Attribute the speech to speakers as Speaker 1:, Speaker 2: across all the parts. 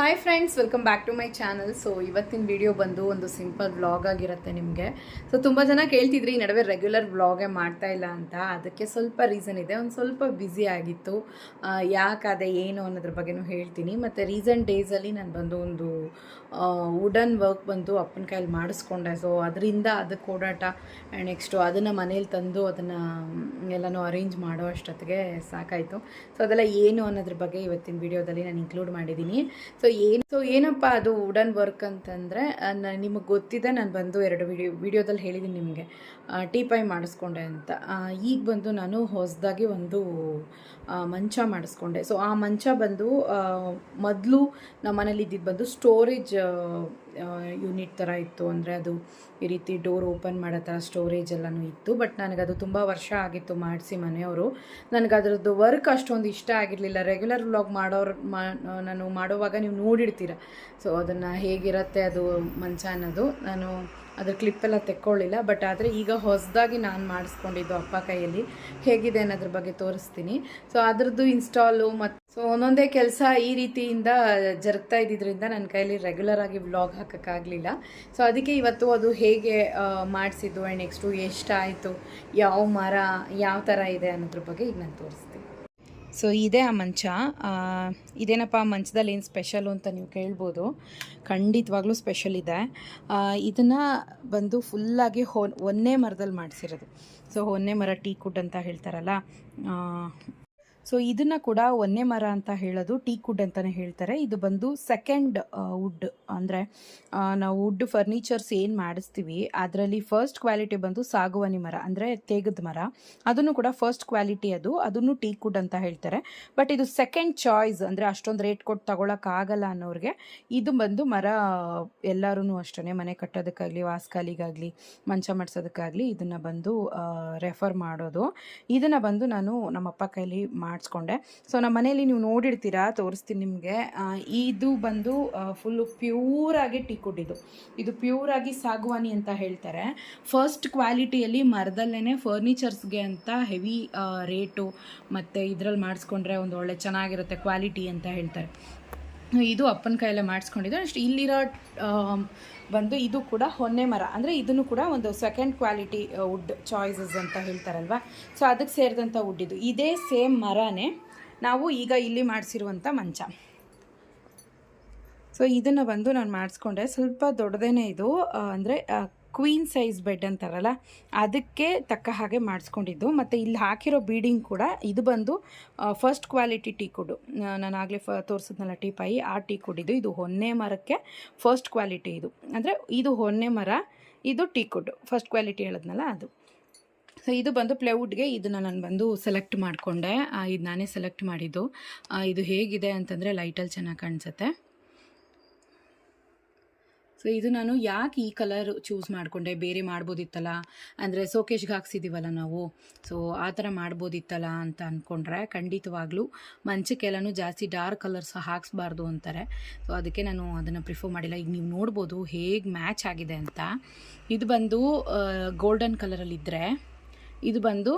Speaker 1: Hi friends welcome back to my channel so ಇವತ್ತಿನ video ಬಂದು ಒಂದು ಸಿಂಪಲ್ ವ್ಲಾಗ್ ಆಗಿರುತ್ತೆ ನಿಮಗೆ. ಸೊ ತುಂಬ ಜನ ಕೇಳ್ತಿದ್ರಿ, ಈ ನಡುವೆ ರೆಗ್ಯುಲರ್ ವ್ಲಾಗೇ ಮಾಡ್ತಾ ಇಲ್ಲ ಅಂತ. ಅದಕ್ಕೆ ಸ್ವಲ್ಪ ರೀಸನ್ ಇದೆ. ಒಂದು ಸ್ವಲ್ಪ ಬ್ಯುಸಿ ಆಗಿತ್ತು. ಯಾಕಾದೆ ಏನು ಅನ್ನೋದ್ರ ಬಗ್ಗೆನೂ ಹೇಳ್ತೀನಿ. ಮತ್ತು ರೀಸೆಂಟ್ ಡೇಸಲ್ಲಿ ನಾನು ಬಂದು ಒಂದು ವುಡನ್ ವರ್ಕ್ ಬಂದು ಅಪ್ಪನ ಕೈಯಲ್ಲಿ ಮಾಡಿಸ್ಕೊಂಡೆ. ಸೊ ಅದರಿಂದ ಅದಕ್ಕೆ ಓಡಾಟ. ಆ್ಯಂಡ್ ನೆಕ್ಸ್ಟು ಅದನ್ನು ಮನೇಲಿ ತಂದು ಅದನ್ನು ಎಲ್ಲನೂ ಅರೇಂಜ್ ಮಾಡೋ ಅಷ್ಟೊತ್ತಿಗೆ ಸಾಕಾಯಿತು. ಸೊ ಅದೆಲ್ಲ ಏನು ಅನ್ನೋದ್ರ ಬಗ್ಗೆ ಇವತ್ತಿನ ವಿಡಿಯೋದಲ್ಲಿ ನಾನು ಇನ್ಕ್ಲೂಡ್ ಮಾಡಿದ್ದೀನಿ. ಸೊ ಏನು ಸೊ ಏನಪ್ಪ ಅದು ವುಡನ್ ವರ್ಕ್ ಅಂತಂದರೆ ನಿಮಗೆ ಗೊತ್ತಿದೆ, ನಾನು ಬಂದು ಎರಡು ವಿಡಿಯೋ ವಿಡಿಯೋದಲ್ಲಿ ಹೇಳಿದ್ದೀನಿ ನಿಮಗೆ. ಟೀ ಪೈ ಮಾಡಿಸ್ಕೊಂಡೆ ಅಂತ. ಈಗ ಬಂದು ನಾನು ಹೊಸದಾಗಿ ಒಂದು ಮಂಚ ಮಾಡಿಸ್ಕೊಂಡೆ. ಸೊ ಆ ಮಂಚ ಬಂದು ಮೊದಲು ನಮ್ಮ ಮನೇಲಿ ಇದ್ದಿದ್ದು ಬಂದು ಸ್ಟೋರೇಜ್ ಯೂನಿಟ್ ಥರ ಇತ್ತು. ಅಂದರೆ ಅದು ಈ ರೀತಿ ಡೋರ್ ಓಪನ್ ಮಾಡೋ ಥರ ಸ್ಟೋರೇಜ್ ಎಲ್ಲನೂ ಇತ್ತು. ಬಟ್ ನನಗದು ತುಂಬ ವರ್ಷ ಆಗಿತ್ತು ಮಾಡಿಸಿ ಮನೆಯವರು. ನನಗೆ ಅದರದ್ದು ವರ್ಕ್ ಅಷ್ಟೊಂದು ಇಷ್ಟ ಆಗಿರಲಿಲ್ಲ. ರೆಗ್ಯುಲರ್ ವ್ಲಾಗ್ ಮಾಡೋರು, ಮಾ ನಾನು ಮಾಡೋವಾಗ ನೀವು ನೋಡಿರ್ತೀರ. ಸೊ ಅದನ್ನು ಹೇಗಿರುತ್ತೆ ಅದು ಮಂಚ ಅನ್ನೋದು ನಾನು ಅದ್ರ ಕ್ಲಿಪ್ಪೆಲ್ಲ ತೆಕ್ಕೊಳ್ಳಿಲ್ಲ, ಬಟ್ ಆದರೆ ಈಗ ಹೊಸದಾಗಿ ನಾನು ಮಾಡಿಸ್ಕೊಂಡಿದ್ದು ಅಪ್ಪ ಕೈಯಲ್ಲಿ. ಹೇಗಿದೆ ಅನ್ನೋದ್ರ ಬಗ್ಗೆ ತೋರಿಸ್ತೀನಿ. ಸೊ ಅದರದ್ದು ಇನ್ಸ್ಟಾಲು ಮತ್ತು ಸೊ ಒಂದೊಂದೇ ಕೆಲಸ ಈ ರೀತಿಯಿಂದ ಜರುಗ್ತಾ ಇದ್ದಿದ್ದರಿಂದ ನನ್ನ ಕೈಯಲ್ಲಿ ರೆಗ್ಯುಲರ್ ಆಗಿ ವ್ಲಾಗ್ ಹಾಕೋಕ್ಕಾಗಲಿಲ್ಲ. ಸೊ ಅದಕ್ಕೆ ಇವತ್ತು ಅದು ಹೇಗೆ ಮಾಡಿಸಿದ್ದು ಆ್ಯಂಡ್ ನೆಕ್ಸ್ಟು ಎಷ್ಟಾಯಿತು, ಯಾವ ಮರ, ಯಾವ ಥರ ಇದೆ ಅನ್ನೋದ್ರ ಬಗ್ಗೆ ಈಗ ನಾನು ತೋರಿಸ್ತೀನಿ. ಸೊ ಇದೇ ಆ ಮಂಚ. ಇದೇನಪ್ಪ, ಆ ಮಂಚದಲ್ಲಿ ಏನು ಸ್ಪೆಷಲು ಅಂತ ನೀವು ಕೇಳ್ಬೋದು. ಖಂಡಿತವಾಗ್ಲೂ ಸ್ಪೆಷಲ್ ಇದೆ. ಇದನ್ನು ಬಂದು ಫುಲ್ಲಾಗಿ ಹೊ, ಒಂದೇ ಮರದಲ್ಲಿ ಮಾಡಿಸಿರೋದು. ಸೊ ಹೊನ್ನೆ ಮರ ಟೀ ಕುಡ್ ಅಂತ ಹೇಳ್ತಾರಲ್ಲ ಸೊ ಇದನ್ನು ಕೂಡ ಒಂದೇ ಮರ ಅಂತ ಹೇಳೋದು, ಟೀ ಕುಡ್ ಅಂತಲೇ ಹೇಳ್ತಾರೆ. ಇದು ಬಂದು ಸೆಕೆಂಡ್ ವುಡ್ ಅಂದರೆ ನಾವು ವುಡ್ ಫರ್ನಿಚರ್ಸ್ ಏನು ಮಾಡಿಸ್ತೀವಿ, ಅದರಲ್ಲಿ ಫಸ್ಟ್ ಕ್ವಾಲಿಟಿ ಬಂದು ಸಾಗುವಾನಿ ಮರ, ಅಂದರೆ ತೇಗದ ಮರ. ಅದನ್ನು ಕೂಡ ಫಸ್ಟ್ ಕ್ವಾಲಿಟಿ ಅದು, ಅದನ್ನು ಟೀ ಕುಡ್ ಅಂತ ಹೇಳ್ತಾರೆ. ಬಟ್ ಇದು ಸೆಕೆಂಡ್ ಚಾಯ್ಸ್ ಅಂದರೆ ಅಷ್ಟೊಂದು ರೇಟ್ ಕೊಟ್ಟು ತಗೊಳಕ್ಕಾಗಲ್ಲ ಅನ್ನೋರಿಗೆ, ಇದು ಬಂದು ಮರ ಎಲ್ಲರೂ ಅಷ್ಟೇ ಮನೆ ಕಟ್ಟೋದಕ್ಕಾಗಲಿ ವಾಸ್ಕಾಲಿಗಾಗಲಿ ಮಂಚ ಮಾಡಿಸೋದಕ್ಕಾಗಲಿ, ಇದನ್ನು ಬಂದು ರೆಫರ್ ಮಾಡೋದು. ಇದನ್ನು ಬಂದು ನಾನು ನಮ್ಮಪ್ಪ ಕೈಲಿ ಮಾಡಿಸ್ಕೊಂಡೆ. ಸೊ ನಮ್ಮ ಮನೇಲಿ ನೀವು ನೋಡಿರ್ತೀರಾ, ತೋರಿಸ್ತೀನಿ ನಿಮಗೆ. ಇದು ಬಂದು ಫುಲ್ಲು ಪ್ಯೂರಾಗಿ ಟೀ ಇದು ಇದು ಪ್ಯೂರಾಗಿ ಸಾಗುವಾನಿ ಅಂತ ಹೇಳ್ತಾರೆ. ಫಸ್ಟ್ ಕ್ವಾಲಿಟಿಯಲ್ಲಿ ಮರದಲ್ಲೇ ಫರ್ನಿಚರ್ಸ್ಗೆ ಅಂತ ಹೆವಿ ರೇಟು ಮತ್ತು ಇದರಲ್ಲಿ ಮಾಡಿಸ್ಕೊಂಡ್ರೆ ಒಂದು ಒಳ್ಳೆ ಚೆನ್ನಾಗಿರುತ್ತೆ ಕ್ವಾಲಿಟಿ ಅಂತ ಹೇಳ್ತಾರೆ. ಇದು ಅಪ್ಪನ ಕೈಯಲ್ಲೇ ಮಾಡಿಸ್ಕೊಂಡಿದ್ದು. ಅಷ್ಟು ಇಲ್ಲಿರೋ ಬಂದು ಇದು ಕೂಡ ಹೊನ್ನೆ ಮರ. ಅಂದರೆ ಇದನ್ನು ಕೂಡ ಒಂದು ಸೆಕೆಂಡ್ ಕ್ವಾಲಿಟಿ ವುಡ್ ಚಾಯ್ಸಸ್ ಅಂತ ಹೇಳ್ತಾರಲ್ವ? ಸೊ ಅದಕ್ಕೆ ಸೇರಿದಂಥ ವುಡ್ ಇದು. ಇದೇ ಸೇಮ್ ಮರನೇ ನಾವು ಈಗ ಇಲ್ಲಿ ಮಾಡಿಸಿರುವಂಥ ಮಂಚ. ಸೊ ಇದನ್ನು ಬಂದು ನಾನು ಮಾಡಿಸ್ಕೊಂಡೆ. ಸ್ವಲ್ಪ ದೊಡ್ಡದೇನೆ ಇದು ಅಂದರೆ ಕ್ವೀನ್ ಸೈಜ್ ಬೆಡ್ ಅಂತಾರಲ್ಲ, ಅದಕ್ಕೆ ತಕ್ಕ ಹಾಗೆ ಮಾಡಿಸ್ಕೊಂಡಿದ್ದು. ಮತ್ತು ಇಲ್ಲಿ ಹಾಕಿರೋ ಬೀಡಿಂಗ್ ಕೂಡ ಇದು ಬಂದು ಫಸ್ಟ್ ಕ್ವಾಲಿಟಿ ಟೀ ಕುಡು. ನಾನು ಆಗಲೇ ಫ, ತೋರಿಸಿದ್ನಲ್ಲ ಟೀ ಪಾಯಿ ಆ ಟೀ ಕುಡಿದು ಇದು ಹೊನ್ನೆ ಮರಕ್ಕೆ ಫಸ್ಟ್ ಕ್ವಾಲಿಟಿ ಇದು. ಅಂದರೆ ಇದು ಹೊನ್ನೆ ಮರ, ಇದು ಟೀ ಕುಡ್. ಫಸ್ಟ್ ಕ್ವಾಲಿಟಿ ಹೇಳಿದ್ನಲ್ಲ ಅದು. ಸೊ ಇದು ಬಂದು ಪ್ಲೇವುಡ್ಗೆ ಇದನ್ನು ನಾನು ಬಂದು ಸೆಲೆಕ್ಟ್ ಮಾಡಿಕೊಂಡೆ. ಇದು ನಾನೇ ಸೆಲೆಕ್ಟ್ ಮಾಡಿದ್ದು. ಇದು ಹೇಗಿದೆ ಅಂತಂದರೆ ಲೈಟಲ್ಲಿ ಚೆನ್ನಾಗಿ ಕಾಣಿಸುತ್ತೆ. ಸೊ ಇದು ನಾನು ಯಾಕೆ ಈ ಕಲರ್ ಚೂಸ್ ಮಾಡಿಕೊಂಡೆ? ಬೇರೆ ಮಾಡ್ಬೋದಿತ್ತಲ್ಲ? ಅಂದರೆ ಸೋಕೇಶ್ಗೆ ಹಾಕ್ಸಿದ್ದೀವಲ್ಲ ನಾವು. ಸೊ ಆ ಥರ ಮಾಡ್ಬೋದಿತ್ತಲ್ಲ ಅಂತ ಅಂದ್ಕೊಂಡ್ರೆ ಖಂಡಿತವಾಗ್ಲೂ ಮಂಚಕ್ಕೆಲ್ಲನೂ ಜಾಸ್ತಿ ಡಾರ್ಕ್ ಕಲರ್ಸ್ ಹಾಕ್ಸ್ಬಾರ್ದು ಅಂತಾರೆ. ಸೊ ಅದಕ್ಕೆ ನಾನು ಅದನ್ನು ಪ್ರಿಫರ್ ಮಾಡಿಲ್ಲ. ಈಗ ನೀವು ನೋಡ್ಬೋದು ಹೇಗೆ ಮ್ಯಾಚ್ ಆಗಿದೆ ಅಂತ. ಇದು ಬಂದು ಗೋಲ್ಡನ್ ಕಲರಲ್ಲಿದ್ದರೆ ಇದು ಬಂದು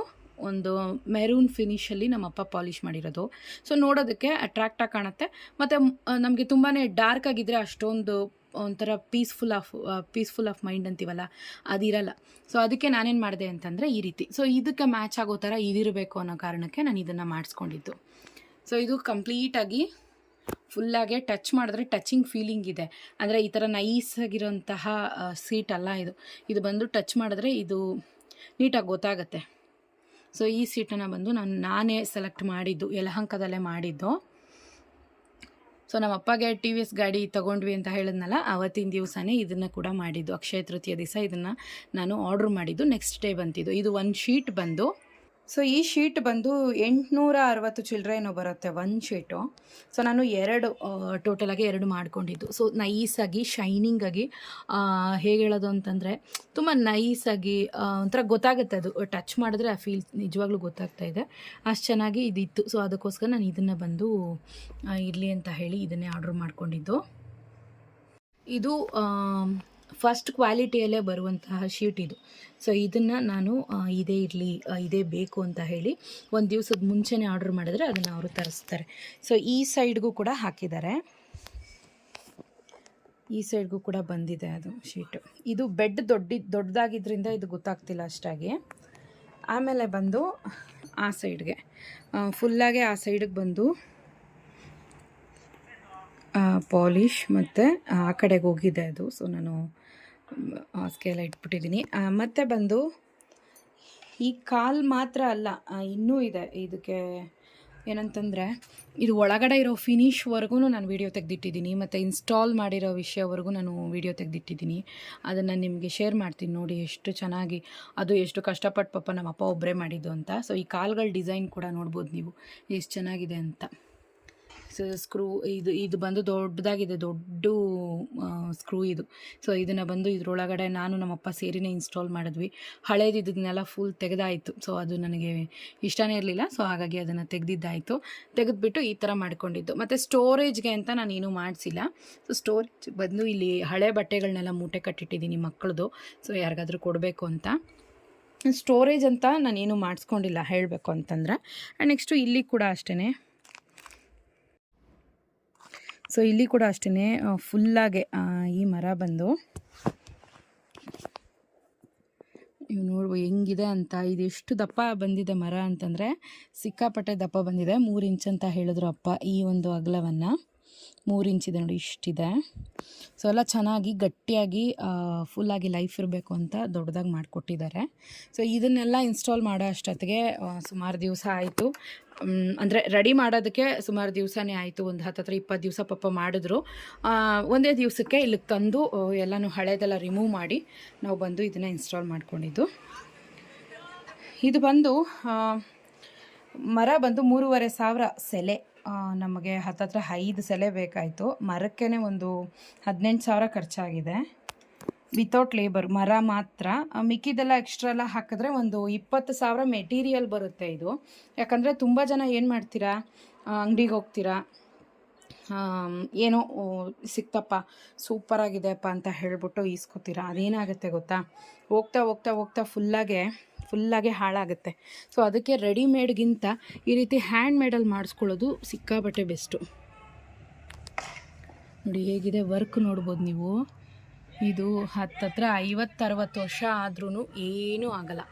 Speaker 1: ಒಂದು ಮೆರೂನ್ ಫಿನಿಷಲ್ಲಿ ನಮ್ಮಪ್ಪ ಪಾಲಿಷ್ ಮಾಡಿರೋದು. ಸೊ ನೋಡೋದಕ್ಕೆ ಅಟ್ರಾಕ್ಟಾಗಿ ಕಾಣುತ್ತೆ. ಮತ್ತು ನಮಗೆ ತುಂಬಾ ಡಾರ್ಕ್ ಆಗಿದ್ದರೆ ಅಷ್ಟೊಂದು ಒಂಥರ peaceful of peaceful of mind ಅಂತೀವಲ್ಲ, ಅದಿರಲ್ಲ. ಸೊ ಅದಕ್ಕೆ ನಾನೇನು ಮಾಡಿದೆ ಅಂತಂದರೆ ಈ ರೀತಿ. ಸೊ ಇದಕ್ಕೆ ಮ್ಯಾಚ್ ಆಗೋ ಥರ ಇದಿರಬೇಕು ಅನ್ನೋ ಕಾರಣಕ್ಕೆ ನಾನು ಇದನ್ನು ಮಾಡಿಸ್ಕೊಂಡಿದ್ದು. ಸೊ ಇದು ಕಂಪ್ಲೀಟಾಗಿ ಫುಲ್ಲಾಗೆ ಟಚ್ ಮಾಡಿದ್ರೆ ಟಚಿಂಗ್ ಫೀಲಿಂಗ್ ಇದೆ. ಅಂದರೆ ಈ ಥರ ನೈಸ್ ಆಗಿರೋಂತಹ ಸೀಟ್ ಅಲ್ಲ ಇದು. ಇದು ಬಂದು ಟಚ್ ಮಾಡಿದ್ರೆ ಇದು ನೀಟಾಗಿ ಗೊತ್ತಾಗುತ್ತೆ. ಸೊ ಈ ಸೀಟನ್ನು ಬಂದು ನಾನು, ನಾನೇ ಸೆಲೆಕ್ಟ್ ಮಾಡಿದ್ದು, ಯಲಹಂಕದಲ್ಲೇ ಮಾಡಿದ್ದು. ಸೊ ನಮ್ಮ ಅಪ್ಪಗೆ ಟಿ ವಿ ಎಸ್ ಗಾಡಿ ತೊಗೊಂಡ್ವಿ ಅಂತ ಹೇಳಿದ್ನಲ್ಲ, ಆವತ್ತಿನ ದಿವಸನೇ ಇದನ್ನು ಕೂಡ ಮಾಡಿದ್ದು. ಅಕ್ಷಯ ತೃತೀಯ ದಿವಸ ಇದನ್ನು ನಾನು ಆರ್ಡ್ರ್ ಮಾಡಿದ್ದು. ನೆಕ್ಸ್ಟ್ ಡೇ ಬಂತಿದ್ದು. ಇದು ಒಂದು ಶೀಟ್ ಬಂದು ಸೊ ಈ ಶೀಟ್ ಬಂದು ಎಂಟುನೂರ ಅರವತ್ತು ಚಿಲ್ಲರೆ ಏನೋ ಬರುತ್ತೆ, ಒಂದು ಶೀಟು ಸೊ ನಾನು ಎರಡು ಟೋಟಲಾಗಿ ಎರಡು ಮಾಡ್ಕೊಂಡಿದ್ದು. ಸೊ ನೈಸಾಗಿ ಶೈನಿಂಗಾಗಿ ಹೇಗೆ ಹೇಳೋದು ಅಂತಂದರೆ, ತುಂಬ ನೈಸಾಗಿ ಒಂಥರ ಗೊತ್ತಾಗುತ್ತೆ ಅದು. ಟಚ್ ಮಾಡಿದ್ರೆ ಆ ಫೀಲ್ ನಿಜವಾಗ್ಲೂ ಗೊತ್ತಾಗ್ತಾ ಇದೆ. ಅಷ್ಟು ಚೆನ್ನಾಗಿ ಇದಿತ್ತು. ಸೊ ಅದಕ್ಕೋಸ್ಕರ ನಾನು ಇದನ್ನು ಬಂದು ಇರಲಿ ಅಂತ ಹೇಳಿ ಇದನ್ನೇ ಆರ್ಡ್ರ್ ಮಾಡ್ಕೊಂಡಿದ್ದು. ಇದು ಫಸ್ಟ್ ಕ್ವಾಲಿಟಿಯಲ್ಲೇ ಬರುವಂತಹ ಶೀಟ್ ಇದು. ಸೊ ಇದನ್ನು ನಾನು ಇದೇ ಇರಲಿ ಇದೇ ಬೇಕು ಅಂತ ಹೇಳಿ ಒಂದು ದಿವಸದ ಮುಂಚೆನೇ ಆರ್ಡ್ರ್ ಮಾಡಿದ್ರೆ ಅದನ್ನು ಅವರು ತರಿಸ್ತಾರೆ. ಸೊ ಈ ಸೈಡ್ಗೂ ಕೂಡ ಹಾಕಿದ್ದಾರೆ. ಈ ಸೈಡ್ಗೂ ಕೂಡ ಬಂದಿದೆ ಅದು ಶೀಟು ಇದು ಬೆಡ್ ದೊಡ್ಡ ದೊಡ್ಡದಾಗಿದ್ದರಿಂದ ಇದು ಗೊತ್ತಾಗ್ತಿಲ್ಲ ಅಷ್ಟಾಗಿ. ಆಮೇಲೆ ಬಂದು ಆ ಸೈಡ್ಗೆ ಫುಲ್ಲಾಗೆ ಆ ಸೈಡಿಗೆ ಬಂದು ಪಾಲಿಷ್ ಮತ್ತು ಆ ಕಡೆಗೆ ಹೋಗಿದೆ ಅದು. ಸೊ ನಾನು ಎಲ್ಲ ಇಟ್ಬಿಟ್ಟಿದ್ದೀನಿ. ಮತ್ತು ಬಂದು ಈ ಕಾಲ್ ಮಾತ್ರ ಅಲ್ಲ ಇನ್ನೂ ಇದೆ. ಇದಕ್ಕೆ ಏನಂತಂದರೆ, ಇದು ಒಳಗಡೆ ಇರೋ ಫಿನಿಶ್ವರೆಗೂ ನಾನು ವೀಡಿಯೋ ತೆಗೆದಿಟ್ಟಿದ್ದೀನಿ. ಮತ್ತು ಇನ್ಸ್ಟಾಲ್ ಮಾಡಿರೋ ವಿಷಯವರೆಗೂ ನಾನು ವೀಡಿಯೋ ತೆಗೆದಿಟ್ಟಿದ್ದೀನಿ. ಅದನ್ನು ನಿಮಗೆ ಶೇರ್ ಮಾಡ್ತೀನಿ ನೋಡಿ ಎಷ್ಟು ಚೆನ್ನಾಗಿ, ಅದು ಎಷ್ಟು ಕಷ್ಟಪಟ್ಟು ಪಾಪ ನಮ್ಮ ಅಪ್ಪ ಒಬ್ಬರೇ ಮಾಡಿದ್ದು ಅಂತ. ಸೊ ಈ ಕಾಲ್ಗಳ ಡಿಸೈನ್ ಕೂಡ ನೋಡ್ಬೋದು ನೀವು, ಎಷ್ಟು ಚೆನ್ನಾಗಿದೆ ಅಂತ. ಸೊ ಸ್ಕ್ರೂ ಇದು ಇದು ಬಂದು ದೊಡ್ಡದಾಗಿದೆ, ದೊಡ್ಡ ಸ್ಕ್ರೂ ಇದು. ಸೊ ಇದನ್ನು ಬಂದು ಇದರೊಳಗಡೆ ನಾನು ನಮ್ಮಪ್ಪ ಸೇರಿನೇ ಇನ್ಸ್ಟಾಲ್ ಮಾಡಿದ್ವಿ. ಹಳೇದು ಇದನ್ನೆಲ್ಲ ಫುಲ್ ತೆಗೆದಾಯಿತು. ಸೊ ಅದು ನನಗೆ ಇಷ್ಟನೇ ಇರಲಿಲ್ಲ. ಸೊ ಹಾಗಾಗಿ ಅದನ್ನು ತೆಗೆದಿದ್ದಾಯಿತು. ತೆಗೆದುಬಿಟ್ಟು ಈ ಥರ ಮಾಡ್ಕೊಂಡಿದ್ದು. ಮತ್ತು ಸ್ಟೋರೇಜ್ಗೆ ಅಂತ ನಾನೇನು ಮಾಡಿಸಿಲ್ಲ. ಸೊ ಸ್ಟೋರೇಜ್ ಬಂದು ಇಲ್ಲಿ ಹಳೆ ಬಟ್ಟೆಗಳನ್ನೆಲ್ಲ ಮೂಟೆ ಕಟ್ಟಿಟ್ಟಿದ್ದೀನಿ ಮಕ್ಕಳದು ಸೊ ಯಾರಿಗಾದರೂ ಕೊಡಬೇಕು ಅಂತ. ಸ್ಟೋರೇಜ್ ಅಂತ ನಾನೇನು ಮಾಡಿಸ್ಕೊಂಡಿಲ್ಲ, ಹೇಳಬೇಕು ಅಂತಂದರೆ. ಆ್ಯಂಡ್ ನೆಕ್ಸ್ಟು ಇಲ್ಲಿ ಕೂಡ ಅಷ್ಟೇ ಸೊ ಇಲ್ಲಿ ಕೂಡ ಅಷ್ಟೇ ಫುಲ್ಲಾಗೆ ಈ ಮರ ಬಂದು. ನೀವು ನೋಡುವ ಹೆಂಗಿದೆ ಅಂತ ಇದು ದಪ್ಪ ಬಂದಿದೆ ಮರ ಅಂತಂದರೆ ಸಿಕ್ಕಾಪಟ್ಟೆ ದಪ್ಪ ಬಂದಿದೆ. ಮೂರು ಇಂಚ್ ಅಂತ ಹೇಳಿದ್ರು ಅಪ್ಪ ಈ ಒಂದು ಅಗಲವನ್ನು. ಮೂರು ಇಂಚಿದೆ ನೋಡಿ ಇಷ್ಟಿದೆ. ಸೊ ಎಲ್ಲ ಚೆನ್ನಾಗಿ ಗಟ್ಟಿಯಾಗಿ ಫುಲ್ಲಾಗಿ ಲೈಫ್ ಇರಬೇಕು ಅಂತ ದೊಡ್ಡದಾಗಿ ಮಾಡಿಕೊಟ್ಟಿದ್ದಾರೆ. ಸೊ ಇದನ್ನೆಲ್ಲ ಇನ್ಸ್ಟಾಲ್ ಮಾಡೋ ಅಷ್ಟೊತ್ತಿಗೆ ಸುಮಾರು ದಿವಸ ಆಯಿತು. ಅಂದರೆ ರೆಡಿ ಮಾಡೋದಕ್ಕೆ ಸುಮಾರು ದಿವಸನೇ ಆಯಿತು. ಒಂದು ಹತ್ತು ಹತ್ರ ಇಪ್ಪತ್ತು ದಿವಸ ಪಾಪ ಮಾಡಿದ್ರು. ಒಂದೇ ದಿವಸಕ್ಕೆ ಇಲ್ಲಿಗೆ ತಂದು ಎಲ್ಲನೂ ಹಳೆಯದೆಲ್ಲ ರಿಮೂವ್ ಮಾಡಿ ನಾವು ಬಂದು ಇದನ್ನು ಇನ್ಸ್ಟಾಲ್ ಮಾಡ್ಕೊಂಡಿದ್ದು. ಇದು ಬಂದು ಮರ ಬಂದು ಮೂರುವರೆ ಸಾವಿರ ಸೆಲೆ. ನಮಗೆ ಹತ್ತತ್ರ ಐದು ಸೆಲೆ ಬೇಕಾಯಿತು. ಮರಕ್ಕೇ ಒಂದು ಹದಿನೆಂಟು ಸಾವಿರ ಖರ್ಚಾಗಿದೆ. ವಿತೌಟ್ ಲೇಬರ್ ಮರ ಮಾತ್ರ. ಮಿಕ್ಕಿದೆಲ್ಲ ಎಕ್ಸ್ಟ್ರಾ ಎಲ್ಲ ಹಾಕಿದ್ರೆ ಒಂದು ಇಪ್ಪತ್ತು ಸಾವಿರ ಮೆಟೀರಿಯಲ್ ಬರುತ್ತೆ ಇದು. ಯಾಕಂದರೆ ತುಂಬ ಜನ ಏನು ಮಾಡ್ತೀರಾ? ಅಂಗಡಿಗೆ ಹೋಗ್ತೀರಾ? ಏನೋ ಸಿಕ್ತಪ್ಪ ಸೂಪರಾಗಿದೆಯಪ್ಪ ಅಂತ ಹೇಳ್ಬಿಟ್ಟು ಈಸ್ಕೊತೀರಾ? ಅದೇನಾಗುತ್ತೆ ಗೊತ್ತಾ? ಹೋಗ್ತಾ ಹೋಗ್ತಾ ಹೋಗ್ತಾ ಫುಲ್ಲಾಗೆ ಫುಲ್ಲಾಗೆ ಹಾಳಾಗುತ್ತೆ. ಸೊ ಅದಕ್ಕೆ ರೆಡಿಮೇಡ್ಗಿಂತ ಈ ರೀತಿ ಹ್ಯಾಂಡ್ ಮೇಡಲ್ಲಿ ಮಾಡಿಸ್ಕೊಳ್ಳೋದು ಸಿಕ್ಕಾಬಟ್ಟೆ ಬೆಸ್ಟು ನೋಡಿ, ಹೇಗಿದೆ ವರ್ಕ್ ನೋಡ್ಬೋದು ನೀವು. ಇದು ಹತ್ತತ್ರ ಐವತ್ತರವತ್ತು ವರ್ಷ ಆದ್ರೂ ಏನೂ ಆಗಲ್ಲ.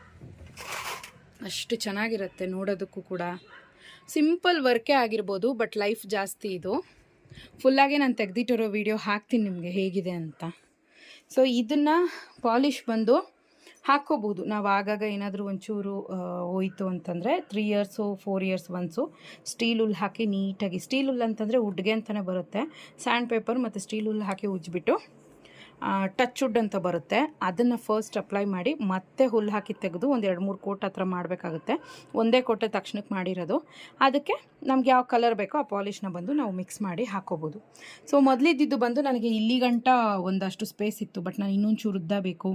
Speaker 1: ಅಷ್ಟು ಚೆನ್ನಾಗಿರುತ್ತೆ ನೋಡೋದಕ್ಕೂ ಕೂಡ. ಸಿಂಪಲ್ ವರ್ಕೇ ಆಗಿರ್ಬೋದು ಬಟ್ ಲೈಫ್ ಜಾಸ್ತಿ ಇದು. ಫುಲ್ಲಾಗಿ ನಾನು ತೆಗೆದಿಟ್ಟಿರೋ ವಿಡಿಯೋ ಹಾಕ್ತೀನಿ ನಿಮಗೆ ಹೇಗಿದೆ ಅಂತ. ಸೊ ಇದನ್ನು ಪಾಲಿಷ್ ಬಂದು ಹಾಕ್ಕೋಬೋದು ನಾವು ಆಗಾಗ ಏನಾದರೂ ಒಂಚೂರು ಹೋಯಿತು ಹೋಯ್ತು ಅಂತಂದರೆ three years four years once steel wool ಹಾಕಿ ನೀಟಾಗಿ ಸ್ಟೀಲ್ ಹುಲ್ ಅಂತಂದರೆ ಉಡ್ಗೆ ಅಂತಲೇ ಬರುತ್ತೆ. ಸ್ಯಾಂಡ್ ಪೇಪರ್ ಮತ್ತು ಸ್ಟೀಲ್ ಹುಲ್ ಹಾಕಿ ಉಜ್ಜಿಬಿಟ್ಟು ಟಚ್ ವುಡ್ ಅಂತ ಬರುತ್ತೆ. ಅದನ್ನು ಫಸ್ಟ್ ಅಪ್ಲೈ ಮಾಡಿ ಮತ್ತೆ ಹುಲ್ಲು ಹಾಕಿ ತೆಗೆದು ಒಂದು ಎರಡು ಮೂರು ಕೋಟ್ ಹತ್ರ ಮಾಡಬೇಕಾಗುತ್ತೆ. ಒಂದೇ ಕೋಟೆ ತಕ್ಷಣಕ್ಕೆ ಮಾಡಿರೋದು. ಅದಕ್ಕೆ ನಮ್ಗೆ ಯಾವ ಕಲರ್ ಬೇಕೋ ಆ ಪಾಲಿಷ್ನ ಬಂದು ನಾವು ಮಿಕ್ಸ್ ಮಾಡಿ ಹಾಕೋಬೋದು. ಸೊ ಮೊದಲಿದ್ದಿದ್ದು ಬಂದು ನನಗೆ ಇಲ್ಲಿ ಗಂಟ ಒಂದಷ್ಟು ಸ್ಪೇಸ್ ಇತ್ತು. ಬಟ್ ನಾನು ಇನ್ನೊಂದು ಚೂರು ಉದ್ದ ಬೇಕು.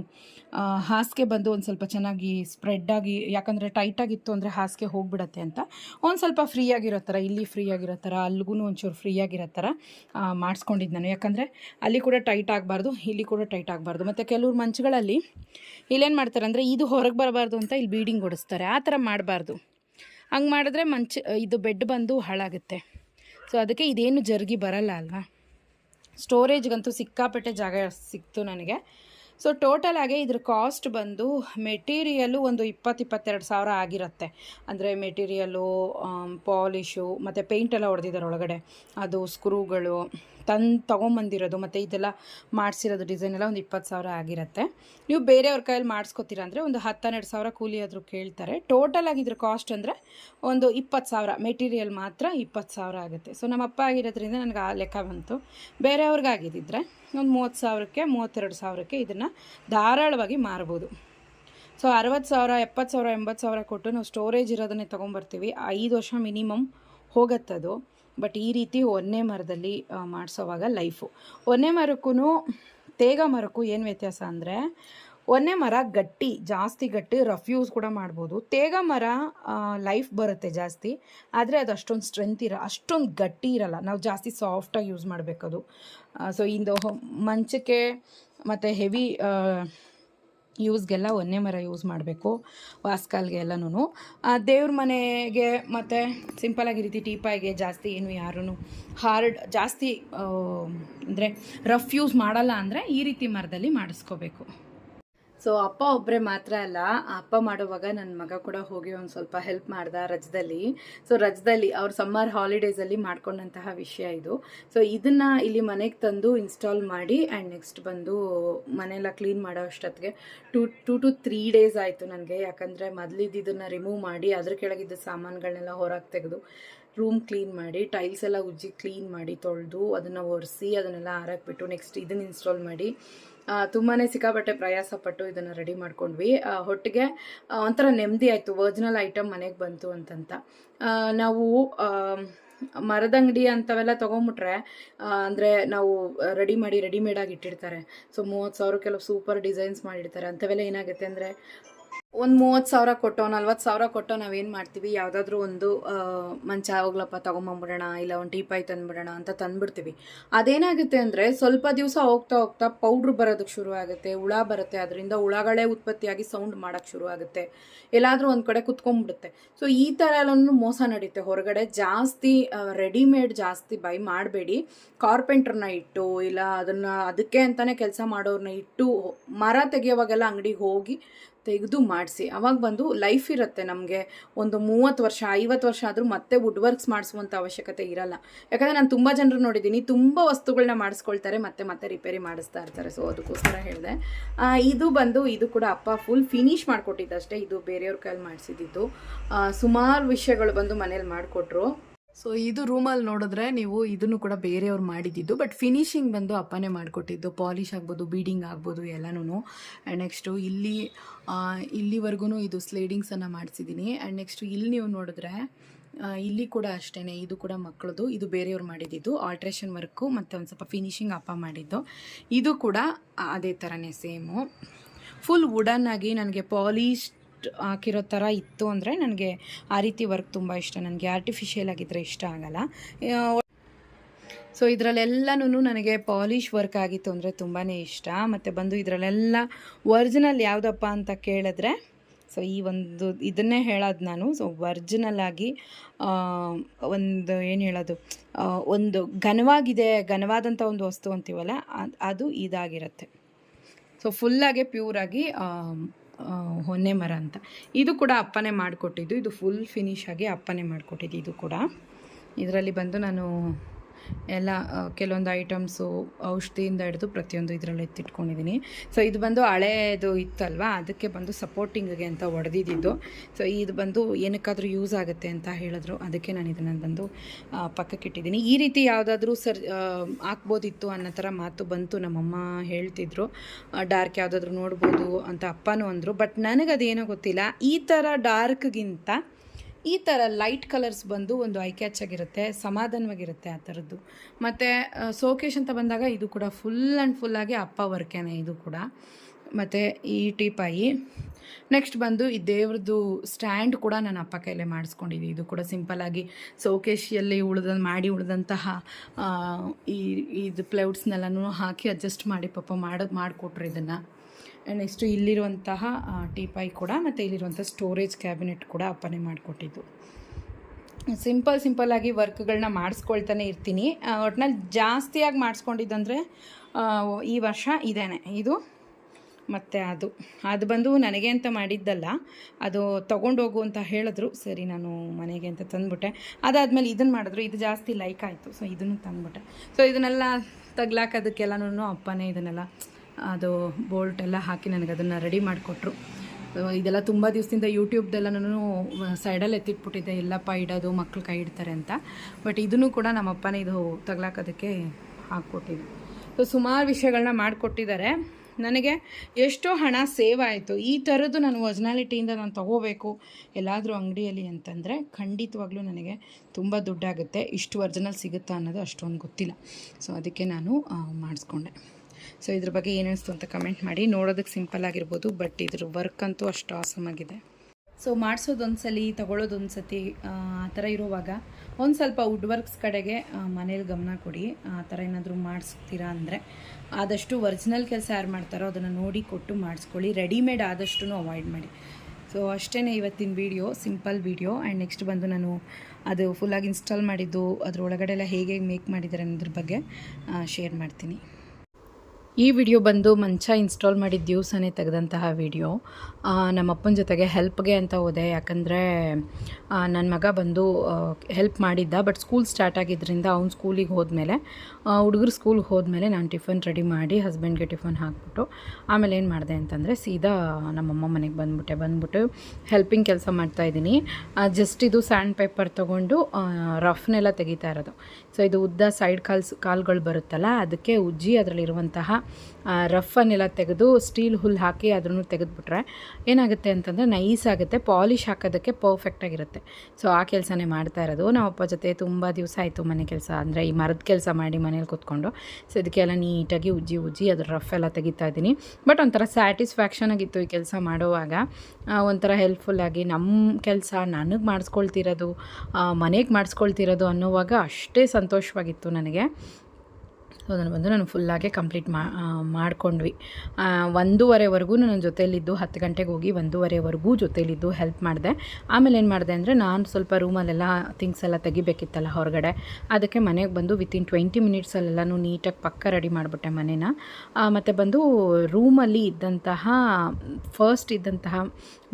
Speaker 1: ಹಾಸಿಗೆ ಬಂದು ಒಂದು ಸ್ವಲ್ಪ ಚೆನ್ನಾಗಿ ಸ್ಪ್ರೆಡ್ ಆಗಿ, ಯಾಕಂದರೆ ಟೈಟಾಗಿತ್ತು ಅಂದರೆ ಹಾಸಿಗೆ ಹೋಗಿಬಿಡತ್ತೆ ಅಂತ. ಒಂದು ಸ್ವಲ್ಪ ಫ್ರೀ ಆಗಿರೋ ಥರ ಇಲ್ಲಿ ಫ್ರೀ ಆಗಿರೋ ಥರ ಅಲ್ಲಿಗೂ ಒಂಚೂರು ಫ್ರೀ ಆಗಿರೋ ಥರ ಮಾಡಿಸ್ಕೊಂಡಿದ್ದು ನಾನು. ಯಾಕಂದರೆ ಅಲ್ಲಿ ಕೂಡ ಟೈಟ್ ಆಗಬಾರ್ದು. ಇಲ್ಲಿ ಕೂಡ ಟೈಟ್ ಆಗಬಾರ್ದು. ಮತ್ತು ಕೆಲವ್ರು ಮಂಚಗಳಲ್ಲಿ ಇಲ್ಲೇನು ಮಾಡ್ತಾರೆ ಅಂದರೆ ಇದು ಹೊರಗೆ ಬರಬಾರ್ದು ಅಂತ ಇಲ್ಲಿ ಬೀಡಿಂಗ್ ಹೊಡೆಸ್ತಾರೆ. ಆ ಥರ ಮಾಡಬಾರ್ದು. ಹಂಗೆ ಮಾಡಿದ್ರೆ ಮಂಚ, ಇದು ಬೆಡ್ ಬಂದು ಹಾಳಾಗುತ್ತೆ. ಸೊ ಅದಕ್ಕೆ ಇದೇನು ಜರುಗಿ ಬರಲ್ಲ ಅಲ್ವಾ? ಸ್ಟೋರೇಜ್ಗಂತೂ ಸಿಕ್ಕಾಪಟ್ಟೆ ಜಾಗ ಸಿಕ್ತು ನನಗೆ. ಸೊ ಟೋಟಲ್ ಆಗಿ ಇದ್ರ ಕಾಸ್ಟ್ ಬಂದು ಮೆಟೀರಿಯಲ್ಲು ಒಂದು ಇಪ್ಪತ್ತು ಇಪ್ಪತ್ತೆರಡು ಸಾವಿರ ಆಗಿರುತ್ತೆ. ಅಂದರೆ ಮೆಟೀರಿಯಲ್ಲು ಪಾಲಿಶು ಮತ್ತು ಪೇಂಟ್ ಎಲ್ಲ ಹೊಡೆದಿದ್ದಾರೆ ಒಳಗಡೆ. ಅದು ಸ್ಕ್ರೂಗಳು ತಂದು ತೊಗೊಂಬಂದಿರೋದು, ಮತ್ತು ಇದೆಲ್ಲ ಮಾಡಿಸಿರೋದು ಡಿಸೈನ್ ಎಲ್ಲ ಒಂದು ಇಪ್ಪತ್ತು ಸಾವಿರ ಆಗಿರುತ್ತೆ. ನೀವು ಬೇರೆಯವ್ರ ಕೈಯಲ್ಲಿ ಮಾಡಿಸ್ಕೊತೀರ ಅಂದರೆ ಒಂದು ಹತ್ತೆರಡು ಸಾವಿರ ಕೂಲಿ ಆದರೂ ಕೇಳ್ತಾರೆ. ಟೋಟಲ್ ಆಗಿ ಇದ್ರ ಕಾಸ್ಟ್ ಅಂದರೆ ಒಂದು ಇಪ್ಪತ್ತು ಸಾವಿರ ಮೆಟೀರಿಯಲ್ ಮಾತ್ರ ಇಪ್ಪತ್ತು ಸಾವಿರ ಆಗುತ್ತೆ. ಸೊ ನಮ್ಮ ಅಪ್ಪ ಆಗಿರೋದ್ರಿಂದ ನನಗೆ ಆ ಲೆಕ್ಕ ಬಂತು. ಬೇರೆಯವ್ರಿಗೆ ಆಗಿದ್ದಿದ್ರೆ ಒಂದು ಮೂವತ್ತು ಸಾವಿರಕ್ಕೆ, ಮೂವತ್ತೆರಡು ಸಾವಿರಕ್ಕೆ ಇದನ್ನು ಧಾರಾಳವಾಗಿ ಮಾರ್ಬೋದು. ಸೊ ಅರವತ್ತು ಸಾವಿರ, ಎಪ್ಪತ್ತು ಸಾವಿರ, ಎಂಬತ್ತು ಸಾವಿರ ಕೊಟ್ಟು ನಾವು ಸ್ಟೋರೇಜ್ ಇರೋದನ್ನೇ ತೊಗೊಂಬರ್ತೀವಿ. ಐದು ವರ್ಷ ಮಿನಿಮಮ್ ಹೋಗತ್ತದು. ಬಟ್ ಈ ರೀತಿ ಒಂದೇ ಮರದಲ್ಲಿ ಮಾಡಿಸೋವಾಗ ಲೈಫು ಒಂದೇ ಮರಕ್ಕೂ ತೇಗ ಮರಕ್ಕೂ ಏನು ವ್ಯತ್ಯಾಸ ಅಂದರೆ, ಒಂದೇ ಮರ ಗಟ್ಟಿ, ಜಾಸ್ತಿ ಗಟ್ಟಿ ರಫ್ ಯೂಸ್ ಕೂಡ ಮಾಡ್ಬೋದು. ತೇಗ ಮರ ಲೈಫ್ ಬರುತ್ತೆ ಜಾಸ್ತಿ. ಆದರೆ ಅದು ಅಷ್ಟೊಂದು ಸ್ಟ್ರೆಂತ್ ಇರೋ, ಅಷ್ಟೊಂದು ಗಟ್ಟಿ ಇರಲ್ಲ. ನಾವು ಜಾಸ್ತಿ ಸಾಫ್ಟಾಗಿ ಯೂಸ್ ಮಾಡಬೇಕದು. ಸೊ ಇಂದು ಮಂಚಕ್ಕೆ ಮತ್ತು ಹೆವಿ ಯೂಸ್ಗೆಲ್ಲ ಒಂದೇ ಮರ ಯೂಸ್ ಮಾಡಬೇಕು ವಾಸ್ಕಾಲ್ಗೆ ಎಲ್ಲನೂ ದೇವ್ರ ಮನೆಗೆ ಮತ್ತು ಸಿಂಪಲಾಗಿ ರೀತಿ ಟೀಪಾಯಿಗೆ ಜಾಸ್ತಿ ಏನು ಯಾರೂ ಹಾರ್ಡ್ ಜಾಸ್ತಿ ಅಂದರೆ ರಫ್ ಯೂಸ್ ಮಾಡಲ್ಲ ಅಂದರೆ ಈ ರೀತಿ ಮರದಲ್ಲಿ ಮಾಡಿಸ್ಕೋಬೇಕು. ಸೊ ಅಪ್ಪ ಒಬ್ಬರೇ ಮಾತ್ರ ಅಲ್ಲ. ಅಪ್ಪ ಮಾಡುವಾಗ ನನ್ನ ಮಗ ಕೂಡ ಹೋಗಿ ಒಂದು ಸ್ವಲ್ಪ ಹೆಲ್ಪ್ ಮಾಡ್ದ ರಜದಲ್ಲಿ. ಸೊ ರಜದಲ್ಲಿ ಅವ್ರ ಸಮ್ಮರ್ ಹಾಲಿಡೇಸಲ್ಲಿ ಮಾಡ್ಕೊಂಡಂತಹ ವಿಷಯ ಇದು. ಸೊ ಇದನ್ನು ಇಲ್ಲಿ ಮನೆಗೆ ತಂದು ಇನ್ಸ್ಟಾಲ್ ಮಾಡಿ ಆ್ಯಂಡ್ ನೆಕ್ಸ್ಟ್ ಬಂದು ಮನೆಯೆಲ್ಲ ಕ್ಲೀನ್ ಮಾಡೋ ಅಷ್ಟೊತ್ತಿಗೆ two two to three days ಆಯಿತು ನನಗೆ. ಯಾಕಂದರೆ ಮೊದಲಿದ್ದನ್ನು ರಿಮೂವ್ ಮಾಡಿ ಅದ್ರ ಕೆಳಗಿದ್ದ ಸಾಮಾನುಗಳನ್ನೆಲ್ಲ ಹೊರಗೆ ತೆಗೆದು ರೂಮ್ ಕ್ಲೀನ್ ಮಾಡಿ ಟೈಲ್ಸ್ ಎಲ್ಲ ಉಜ್ಜಿ ಕ್ಲೀನ್ ಮಾಡಿ ತೊಳೆದು ಅದನ್ನು ಒರೆಸಿ ಅದನ್ನೆಲ್ಲ ಹಾರಾಕ್ಬಿಟ್ಟು ನೆಕ್ಸ್ಟ್ ಇದನ್ನು ಇನ್ಸ್ಟಾಲ್ ಮಾಡಿ ತುಂಬಾ ಸಿಕ್ಕಾಪಟ್ಟೆ ಪ್ರಯಾಸ ಪಟ್ಟು ಇದನ್ನು ರೆಡಿ ಮಾಡ್ಕೊಂಡ್ವಿ. ಹೊಟ್ಟಿಗೆ ಒಂಥರ ನೆಮ್ಮದಿ ಆಯಿತು. ವರ್ಜಿನಲ್ ಐಟಮ್ ಮನೆಗೆ ಬಂತು ಅಂತಂತ. ನಾವು ಮರದಂಗಡಿ ಅಂಥವೆಲ್ಲ ತೊಗೊಂಬಿಟ್ರೆ ಅಂದರೆ ನಾವು ರೆಡಿ ಮಾಡಿ ರೆಡಿಮೇಡ್ ಆಗಿ ಇಟ್ಟಿರ್ತಾರೆ. ಸೊ ಮೂವತ್ತು ಸಾವಿರ ಕೆಲವು ಸೂಪರ್ ಡಿಸೈನ್ಸ್ ಮಾಡಿರ್ತಾರೆ. ಅಂಥವೆಲ್ಲ ಏನಾಗುತ್ತೆ ಅಂದರೆ ಒಂದು ಮೂವತ್ತು ಸಾವಿರ ಕೊಟ್ಟು, ನಲ್ವತ್ತು ಸಾವಿರ ಕೊಟ್ಟು ನಾವೇನು ಮಾಡ್ತೀವಿ? ಯಾವುದಾದ್ರೂ ಒಂದು ಮಂಚ ಹೋಗ್ಲಪ್ಪ ತೊಗೊಂಬಂಬಿಡೋಣ ಇಲ್ಲ ಒಂದು ಟೀಪಾಯಿ ತಂದುಬಿಡೋಣ ಅಂತ ತಂದ್ಬಿಡ್ತೀವಿ. ಅದೇನಾಗುತ್ತೆ ಅಂದರೆ, ಸ್ವಲ್ಪ ದಿವಸ ಹೋಗ್ತಾ ಹೋಗ್ತಾ ಪೌಡ್ರ್ ಬರೋದಕ್ಕೆ ಶುರು ಆಗುತ್ತೆ ಹುಳ ಬರುತ್ತೆ, ಅದರಿಂದ ಹುಳಗಳೇ ಉತ್ಪತ್ತಿಯಾಗಿ ಸೌಂಡ್ ಮಾಡೋಕ್ಕೆ ಶುರು ಆಗುತ್ತೆ ಎಲ್ಲಾದರೂ ಒಂದು ಕಡೆ ಕುತ್ಕೊಂಡ್ಬಿಡುತ್ತೆ. ಸೊ ಈ ಥರ ಎಲ್ಲನೂ ಮೋಸ ನಡೀತೆ. ಹೊರಗಡೆ ಜಾಸ್ತಿ ರೆಡಿಮೇಡ್ ಜಾಸ್ತಿ ಬೈ ಮಾಡಬೇಡಿ. ಕಾರ್ಪೆಂಟ್ರನ್ನ ಇಟ್ಟು, ಇಲ್ಲ ಅದನ್ನು, ಅದಕ್ಕೆ ಅಂತಲೇ ಕೆಲಸ ಮಾಡೋರನ್ನ ಇಟ್ಟು, ಮರ ತೆಗೆಯೋವಾಗೆಲ್ಲ ಅಂಗಡಿಗೆ ಹೋಗಿ ತೆಗೆದು ಮಾಡಿಸಿ. ಅವಾಗ ಬಂದು ಲೈಫ್ ಇರುತ್ತೆ ನಮಗೆ. ಒಂದು ಮೂವತ್ತು ವರ್ಷ, ಐವತ್ತು ವರ್ಷ ಆದರೂ ಮತ್ತೆ ವುಡ್ ವರ್ಕ್ಸ್ ಮಾಡಿಸುವಂಥ ಅವಶ್ಯಕತೆ ಇರಲ್ಲ. ಯಾಕಂದರೆ ನಾನು ತುಂಬ ಜನರು ನೋಡಿದ್ದೀನಿ, ತುಂಬ ವಸ್ತುಗಳನ್ನ ಮಾಡಿಸ್ಕೊಳ್ತಾರೆ, ಮತ್ತೆ ಮತ್ತೆ ರಿಪೇರಿ ಮಾಡಿಸ್ತಾ ಇರ್ತಾರೆ. ಸೊ ಅದಕ್ಕೋಸ್ಕರ ಹೇಳಿದೆ. ಇದು ಬಂದು, ಇದು ಕೂಡ ಅಪ್ಪ ಫುಲ್ ಫಿನಿಶ್ ಮಾಡಿಕೊಟ್ಟಿದ್ದಷ್ಟೇ. ಇದು ಬೇರೆಯವ್ರ ಕೈಲಿ ಮಾಡಿಸಿದ್ದು. ಸುಮಾರು ವಿಷಯಗಳು ಬಂದು ಮನೇಲಿ ಮಾಡಿಕೊಟ್ರು. ಸೊ ಇದು ರೂಮಲ್ಲಿ ನೋಡಿದ್ರೆ ನೀವು ಇದನ್ನು ಕೂಡ ಬೇರೆಯವ್ರು ಮಾಡಿದ್ದಿದ್ದು ಬಟ್ ಫಿನಿಶಿಂಗ್ ಬಂದು ಅಪ್ಪನೇ ಮಾಡಿಕೊಟ್ಟಿದ್ದು. ಪಾಲಿಶ್ ಆಗ್ಬೋದು ಬೀಡಿಂಗ್ ಆಗ್ಬೋದು ಎಲ್ಲನೂ ಆ್ಯಂಡ್ ನೆಕ್ಸ್ಟು ಇಲ್ಲಿ ಇಲ್ಲಿವರೆಗೂ ಇದು ಸ್ಲೇಡಿಂಗ್ಸನ್ನು ಮಾಡಿಸಿದ್ದೀನಿ ಆ್ಯಂಡ್ ನೆಕ್ಸ್ಟು ಇಲ್ಲಿ ನೀವು ನೋಡಿದ್ರೆ ಇಲ್ಲಿ ಕೂಡ ಅಷ್ಟೇ ಇದು ಕೂಡ ಮಕ್ಕಳದು. ಇದು ಬೇರೆಯವ್ರು ಮಾಡಿದ್ದು. ಆಲ್ಟ್ರೇಷನ್ ವರ್ಕು ಮತ್ತು ಒಂದು ಸ್ವಲ್ಪ ಫಿನಿಶಿಂಗ್ ಅಪ್ಪ ಮಾಡಿದ್ದು. ಇದು ಕೂಡ ಅದೇ ಥರನೇ ಸೇಮು ಫುಲ್ ವುಡನ್ ಆಗಿ ನನಗೆ ಪಾಲಿಶ್ ಹಾಕಿರೋ ಥರ ಇತ್ತು ಅಂದರೆ ನನಗೆ ಆ ರೀತಿ ವರ್ಕ್ ತುಂಬ ಇಷ್ಟ. ನನಗೆ ಆರ್ಟಿಫಿಷಿಯಲ್ ಆಗಿದ್ದರೆ ಇಷ್ಟ ಆಗಲ್ಲ. ಸೊ ಇದರಲ್ಲೆಲ್ಲನೂ ನನಗೆ ಪಾಲಿಶ್ ವರ್ಕ್ ಆಗಿತ್ತು ಅಂದರೆ ತುಂಬಾ ಇಷ್ಟ. ಮತ್ತು ಬಂದು ಇದರಲ್ಲೆಲ್ಲ ಒರಿಜಿನಲ್ ಯಾವುದಪ್ಪ ಅಂತ ಕೇಳಿದ್ರೆ, ಸೊ ಈ ಒಂದು ಇದನ್ನೇ ಹೇಳೋದು ನಾನು. ಸೊ ಒರ್ಜಿನಲ್ ಆಗಿ ಒಂದು ಏನು ಹೇಳೋದು ಒಂದು ಘನವಾಗಿದೆ, ಘನವಾದಂಥ ಒಂದು ವಸ್ತು ಅಂತೀವಲ್ಲ, ಅದು ಇದಾಗಿರುತ್ತೆ. ಸೊ ಫುಲ್ಲಾಗೆ ಪ್ಯೂರಾಗಿ ಹೊನ್ನೆ ಮರ ಅಂತ. ಇದು ಕೂಡ ಅಪ್ಪನೇ ಮಾಡಿಕೊಟ್ಟಿದ್ದು. ಇದು ಫುಲ್ ಫಿನಿಶ್ ಆಗಿ ಅಪ್ಪನೇ ಮಾಡಿಕೊಟ್ಟಿದ್ದು ಇದು ಕೂಡ. ಇದರಲ್ಲಿ ಬಂದು ನಾನು ಎಲ್ಲ ಕೆಲವೊಂದು ಐಟಮ್ಸು ಔಷಧಿಯಿಂದ ಹಿಡಿದು ಪ್ರತಿಯೊಂದು ಇದರಲ್ಲಿ ಎತ್ತಿಟ್ಕೊಂಡಿದ್ದೀನಿ ಸೊ ಇದು ಬಂದು ಹಳೇದು ಇತ್ತಲ್ವಾ? ಅದಕ್ಕೆ ಬಂದು ಸಪೋರ್ಟಿಂಗಿಗೆ ಅಂತ ಹೊಡೆದಿದ್ದು ಸೊ ಇದು ಬಂದು ಏನಕ್ಕಾದರೂ ಯೂಸ್ ಆಗುತ್ತೆ ಅಂತ ಹೇಳಿದ್ರು. ಅದಕ್ಕೆ ನಾನು ಇದನ್ನು ಬಂದು ಪಕ್ಕಕ್ಕೆ ಇಟ್ಟಿದ್ದೀನಿ. ಈ ರೀತಿ ಯಾವುದಾದ್ರೂ ಸರ್ ಹಾಕ್ಬೋದಿತ್ತು ಅನ್ನೋ ಥರ ಮಾತು ಬಂತು. ನಮ್ಮಮ್ಮ ಹೇಳ್ತಿದ್ರು. ಡಾರ್ಕ್ ಯಾವುದಾದ್ರೂ ನೋಡ್ಬೋದು ಅಂತ ಅಪ್ಪನೂ ಅಂದರು. ಬಟ್ ನನಗದೇನೋ ಗೊತ್ತಿಲ್ಲ. ಈ ಥರ ಡಾರ್ಕ್ಗಿಂತ ಈ ಥರ ಲೈಟ್ ಕಲರ್ಸ್ ಬಂದು ಒಂದು ಐ ಕ್ಯಾಚ್ ಆಗಿರುತ್ತೆ, ಸಮಾಧಾನವಾಗಿರುತ್ತೆ ಆ ಥರದ್ದು ಮತ್ತು ಸೋಕೇಶ್ ಅಂತ ಬಂದಾಗ ಇದು ಕೂಡ ಫುಲ್ ಆ್ಯಂಡ್ ಫುಲ್ಲಾಗಿ ಅಪ್ಪ ವರ್ಕೇನೆ ಇದು ಕೂಡ. ಮತ್ತು ಈ ಟೀಪಾಯಿ ನೆಕ್ಸ್ಟ್ ಬಂದು ಈ ದೇವ್ರದ್ದು ಸ್ಟ್ಯಾಂಡ್ ಕೂಡ ನಾನು ಅಪ್ಪ ಕೈಲೇ ಮಾಡಿಸ್ಕೊಂಡಿದ್ದೆ ಇದು ಕೂಡ ಸಿಂಪಲ್ಲಾಗಿ ಸೋಕೇಶಿಯಲ್ಲಿ ಉಳ್ದ, ಮಾಡಿ ಉಳಿದಂತಹ ಈ, ಇದು ಪ್ಲೌಡ್ಸ್ನೆಲ್ಲನೂ ಹಾಕಿ ಅಡ್ಜಸ್ಟ್ ಮಾಡಿ ಪಾಪ ಮಾಡೋದು ಮಾಡಿಕೊಟ್ರು ಇದನ್ನು. ನೆಕ್ಸ್ಟು ಇಲ್ಲಿರುವಂತಹ ಟೀಪಾಯಿ ಕೂಡ ಮತ್ತು ಇಲ್ಲಿರುವಂಥ ಸ್ಟೋರೇಜ್ ಕ್ಯಾಬಿನೆಟ್ ಕೂಡ ಅಪ್ಪನೇ ಮಾಡಿಕೊಟ್ಟಿದ್ದು. ಸಿಂಪಲ್ ಸಿಂಪಲ್ಲಾಗಿ ವರ್ಕ್ಗಳನ್ನ ಮಾಡಿಸ್ಕೊಳ್ತಾನೆ ಇರ್ತೀನಿ. ಒಟ್ನಲ್ಲಿ ಜಾಸ್ತಿಯಾಗಿ ಮಾಡಿಸ್ಕೊಂಡಿದ್ದಂದರೆ ಈ ವರ್ಷ ಇದೇನೆ. ಇದು ಮತ್ತು ಅದು. ಅದು ಬಂದು ನನಗೆ ಅಂತ ಮಾಡಿದ್ದಲ್ಲ, ಅದು ತೊಗೊಂಡೋಗು ಅಂತ ಹೇಳಿದ್ರು. ಸರಿ, ನಾನು ಮನೆಗೆ ಅಂತ ತಂದುಬಿಟ್ಟೆ. ಅದಾದಮೇಲೆ ಇದನ್ನು ಮಾಡಿದ್ರು. ಇದು ಜಾಸ್ತಿ ಲೈಕ್ ಆಯಿತು. ಸೊ ಇದನ್ನು ತಂದುಬಿಟ್ಟೆ. ಸೊ ಇದನ್ನೆಲ್ಲ ತಗ್ಲಾಕೋದಕ್ಕೆಲ್ಲನೂ ಅಪ್ಪನೇ ಇದನ್ನೆಲ್ಲ ಅದು ಬೋಲ್ಟ್ ಎಲ್ಲ ಹಾಕಿ ನನಗೆ ಅದನ್ನು ರೆಡಿ ಮಾಡಿಕೊಟ್ರು. ಇದೆಲ್ಲ ತುಂಬ ದಿವಸದಿಂದ ಯೂಟ್ಯೂಬ್ದೆಲ್ಲನೂ ಸೈಡಲ್ಲಿ ಎತ್ತಿಟ್ಬಿಟ್ಟಿದ್ದೆ ಎಲ್ಲಪ್ಪ ಇಡೋದು, ಮಕ್ಳು ಕೈ ಇಡ್ತಾರೆ ಅಂತ. ಬಟ್ ಇದನ್ನು ಕೂಡ ನಮ್ಮ ಅಪ್ಪನೇ ಇದು ತಗ್ಲಾಕೋದಕ್ಕೆ ಹಾಕ್ಕೊಟ್ಟಿದ್ದೆ ಸೊ, ಸುಮಾರು ವಿಷಯಗಳನ್ನ ಮಾಡಿಕೊಟ್ಟಿದ್ದಾರೆ. ನನಗೆ ಎಷ್ಟೋ ಹಣ ಸೇವ್ ಆಯಿತು. ಈ ಥರದ್ದು ನಾನು ಒರ್ಜಿನಾಲಿಟಿಯಿಂದ ನಾನು ತೊಗೋಬೇಕು ಎಲ್ಲಾದರೂ ಅಂಗಡಿಯಲ್ಲಿ ಅಂತಂದರೆ ಖಂಡಿತವಾಗ್ಲೂ ನನಗೆ ತುಂಬ ದುಡ್ಡಾಗುತ್ತೆ. ಇಷ್ಟು ಒರ್ಜಿನಲ್ ಸಿಗುತ್ತಾ ಅನ್ನೋದು ಅಷ್ಟೊಂದು ಗೊತ್ತಿಲ್ಲ. ಸೊ, ಅದಕ್ಕೆ ನಾನು ಮಾಡಿಸ್ಕೊಂಡೆ. ಸೊ ಇದ್ರ ಬಗ್ಗೆ ಏನಿಸ್ತು ಅಂತ ಕಮೆಂಟ್ ಮಾಡಿ. ನೋಡೋದಕ್ಕೆ ಸಿಂಪಲ್ ಆಗಿರ್ಬೋದು ಬಟ್ ಇದ್ರ ವರ್ಕ್ ಅಂತೂ ಅಷ್ಟು ಆಸಮ್ ಆಗಿದೆ. ಸೊ ಮಾಡಿಸೋದೊಂದ್ಸಲಿ ತೊಗೊಳೋದೊಂದು ಸತಿ ಆ ಥರ ಇರುವಾಗ ಒಂದು ಸ್ವಲ್ಪ ವುಡ್ ವರ್ಕ್ಸ್ ಕಡೆಗೆ ಮನೇಲಿ ಗಮನ ಕೊಡಿ. ಆ ಥರ ಏನಾದರೂ ಮಾಡಿಸ್ತೀರಾ ಅಂದರೆ ಆದಷ್ಟು ಒರಿಜಿನಲ್ ಕೆಲಸ ಯಾರು ಮಾಡ್ತಾರೋ ಅದನ್ನು ನೋಡಿ ಕೊಟ್ಟು ಮಾಡಿಸ್ಕೊಳ್ಳಿ. ರೆಡಿಮೇಡ್ ಆದಷ್ಟು ಅವಾಯ್ಡ್ ಮಾಡಿ. ಸೊ ಅಷ್ಟೇ ಇವತ್ತಿನ video simple video and next ಬಂದು ನಾನು ಅದು ಫುಲ್ಲಾಗಿ ಇನ್ಸ್ಟಾಲ್ ಮಾಡಿದ್ದು ಅದ್ರ ಒಳಗಡೆ ಎಲ್ಲ ಹೇಗೆ ಮೇಕ್ ಮಾಡಿದ್ದಾರೆ ಅನ್ನೋದ್ರ ಬಗ್ಗೆ ಶೇರ್ ಮಾಡ್ತೀನಿ. ಈ ವಿಡಿಯೋ ಬಂದು ಮಂಚ ಇನ್ಸ್ಟಾಲ್ ಮಾಡಿದ ದಿವಸನೇ ತೆಗೆದಂತಹ ವಿಡಿಯೋ. ನಮ್ಮ ಅಪ್ಪನ ಜೊತೆಗೆ ಹೆಲ್ಪ್ಗೆ ಅಂತ ಹೋದೆ. ಯಾಕಂದರೆ ನನ್ನ ಮಗ ಬಂದು ಹೆಲ್ಪ್ ಮಾಡಿದ್ದ. ಬಟ್ ಸ್ಕೂಲ್ ಸ್ಟಾರ್ಟ್ ಆಗಿದ್ದರಿಂದ ಅವ್ನು ಸ್ಕೂಲಿಗೆ ಹೋದ್ಮೇಲೆ ಹುಡುಗರು ಸ್ಕೂಲ್ಗೆ ಹೋದ್ಮೇಲೆ ನಾನು ಟಿಫನ್ ರೆಡಿ ಮಾಡಿ ಹಸ್ಬೆಂಡ್ಗೆ ಟಿಫನ್ ಹಾಕ್ಬಿಟ್ಟು ಆಮೇಲೆ ಏನು ಮಾಡಿದೆ ಅಂತಂದರೆ ಸೀದಾ ನಮ್ಮಮ್ಮ ಮನೆಗೆ ಬಂದುಬಿಟ್ಟೆ. ಬಂದುಬಿಟ್ಟು ಹೆಲ್ಪಿಂಗ್ ಕೆಲಸ ಮಾಡ್ತಾಯಿದ್ದೀನಿ ಜಸ್ಟ್ ಇದು ಸ್ಯಾಂಡ್ ಪೇಪರ್ ತೊಗೊಂಡು ರಫ್ನೆಲ್ಲ ತೆಗಿತಾ ಇರೋದು. ಸೊ ಇದು ಉದ್ದ ಸೈಡ್ ಕಾಲ್ಸ್, ಕಾಲ್ಗಳು ಬರುತ್ತಲ್ಲ, ಅದಕ್ಕೆ ಉಜ್ಜಿ ಅದರಲ್ಲಿರುವಂತಹ ರಫನ್ನೆಲ್ಲ ತೆಗೆದು ಸ್ಟೀಲ್ ಹುಲ್ ಹಾಕಿ ಅದನ್ನು ತೆಗೆದುಬಿಟ್ರೆ ಏನಾಗುತ್ತೆ ಅಂತಂದರೆ ನೈಸ್ ಆಗುತ್ತೆ ಪಾಲಿಷ್ ಹಾಕೋದಕ್ಕೆ ಪರ್ಫೆಕ್ಟಾಗಿರುತ್ತೆ ಸೊ ಆ ಕೆಲಸನೇ ಮಾಡ್ತಾ ಇರೋದು. ನಮ್ಮ ಅಪ್ಪ ಜೊತೆ ತುಂಬ ದಿವಸ ಆಯಿತು ಮನೆ ಕೆಲಸ, ಅಂದರೆ ಈ ಮರದ ಕೆಲಸ ಮಾಡಿ ಮನೇಲಿ ಕೂತ್ಕೊಂಡು. ಸೊ ಇದಕ್ಕೆಲ್ಲ ನೀಟಾಗಿ ಉಜ್ಜಿ ಉಜ್ಜಿ ಅದ್ರ ರಫ್ ಎಲ್ಲ ತೆಗಿತಾ ಇದ್ದೀನಿ. ಬಟ್ ಒಂಥರ ಸ್ಯಾಟಿಸ್ಫ್ಯಾಕ್ಷನ್ ಆಗಿತ್ತು ಈ ಕೆಲಸ ಮಾಡುವಾಗ. ಒಂಥರ ಹೆಲ್ಪ್ಫುಲ್ಲಾಗಿ ನಮ್ಮ ಕೆಲಸ ನನಗೆ ಮಾಡಿಸ್ಕೊಳ್ತಿರೋದು ಮನೆಗೆ ಮಾಡಿಸ್ಕೊಳ್ತಿರೋದು ಅನ್ನೋವಾಗ ಅಷ್ಟೇ ಸಂತೋಷವಾಗಿತ್ತು ನನಗೆ. ಸೊ ಅದನ್ನು ಬಂದು ನಾನು ಫುಲ್ಲಾಗೆ ಕಂಪ್ಲೀಟ್ ಮಾಡ್ಕೊಂಡ್ವಿ. ಒಂದೂವರೆವರೆಗೂ ನನ್ನ ಜೊತೆಯಲ್ಲಿದ್ದು ಹತ್ತು ಗಂಟೆಗೆ ಹೋಗಿ ಒಂದೂವರೆವರೆಗೂ ಜೊತೆಯಲ್ಲಿದ್ದು ಹೆಲ್ಪ್ ಮಾಡಿದೆ. ಆಮೇಲೆ ಏನು ಮಾಡಿದೆ ಅಂದರೆ ನಾನು ಸ್ವಲ್ಪ ರೂಮಲ್ಲೆಲ್ಲ ಥಿಂಗ್ಸ್ ಎಲ್ಲ ತೆಗಿಬೇಕಿತ್ತಲ್ಲ ಹೊರಗಡೆ. ಅದಕ್ಕೆ ಮನೆಗೆ ಬಂದು ವಿತಿನ್ ಟ್ವೆಂಟಿ ಮಿನಿಟ್ಸಲ್ಲೆಲ್ಲನೂ ನೀಟಾಗಿ ಪಕ್ಕ ರೆಡಿ ಮಾಡಿಬಿಟ್ಟೆ ಮನೇನ. ಮತ್ತು ಬಂದು ರೂಮಲ್ಲಿ ಇದ್ದಂತಹ ಫಸ್ಟ್ ಇದ್ದಂತಹ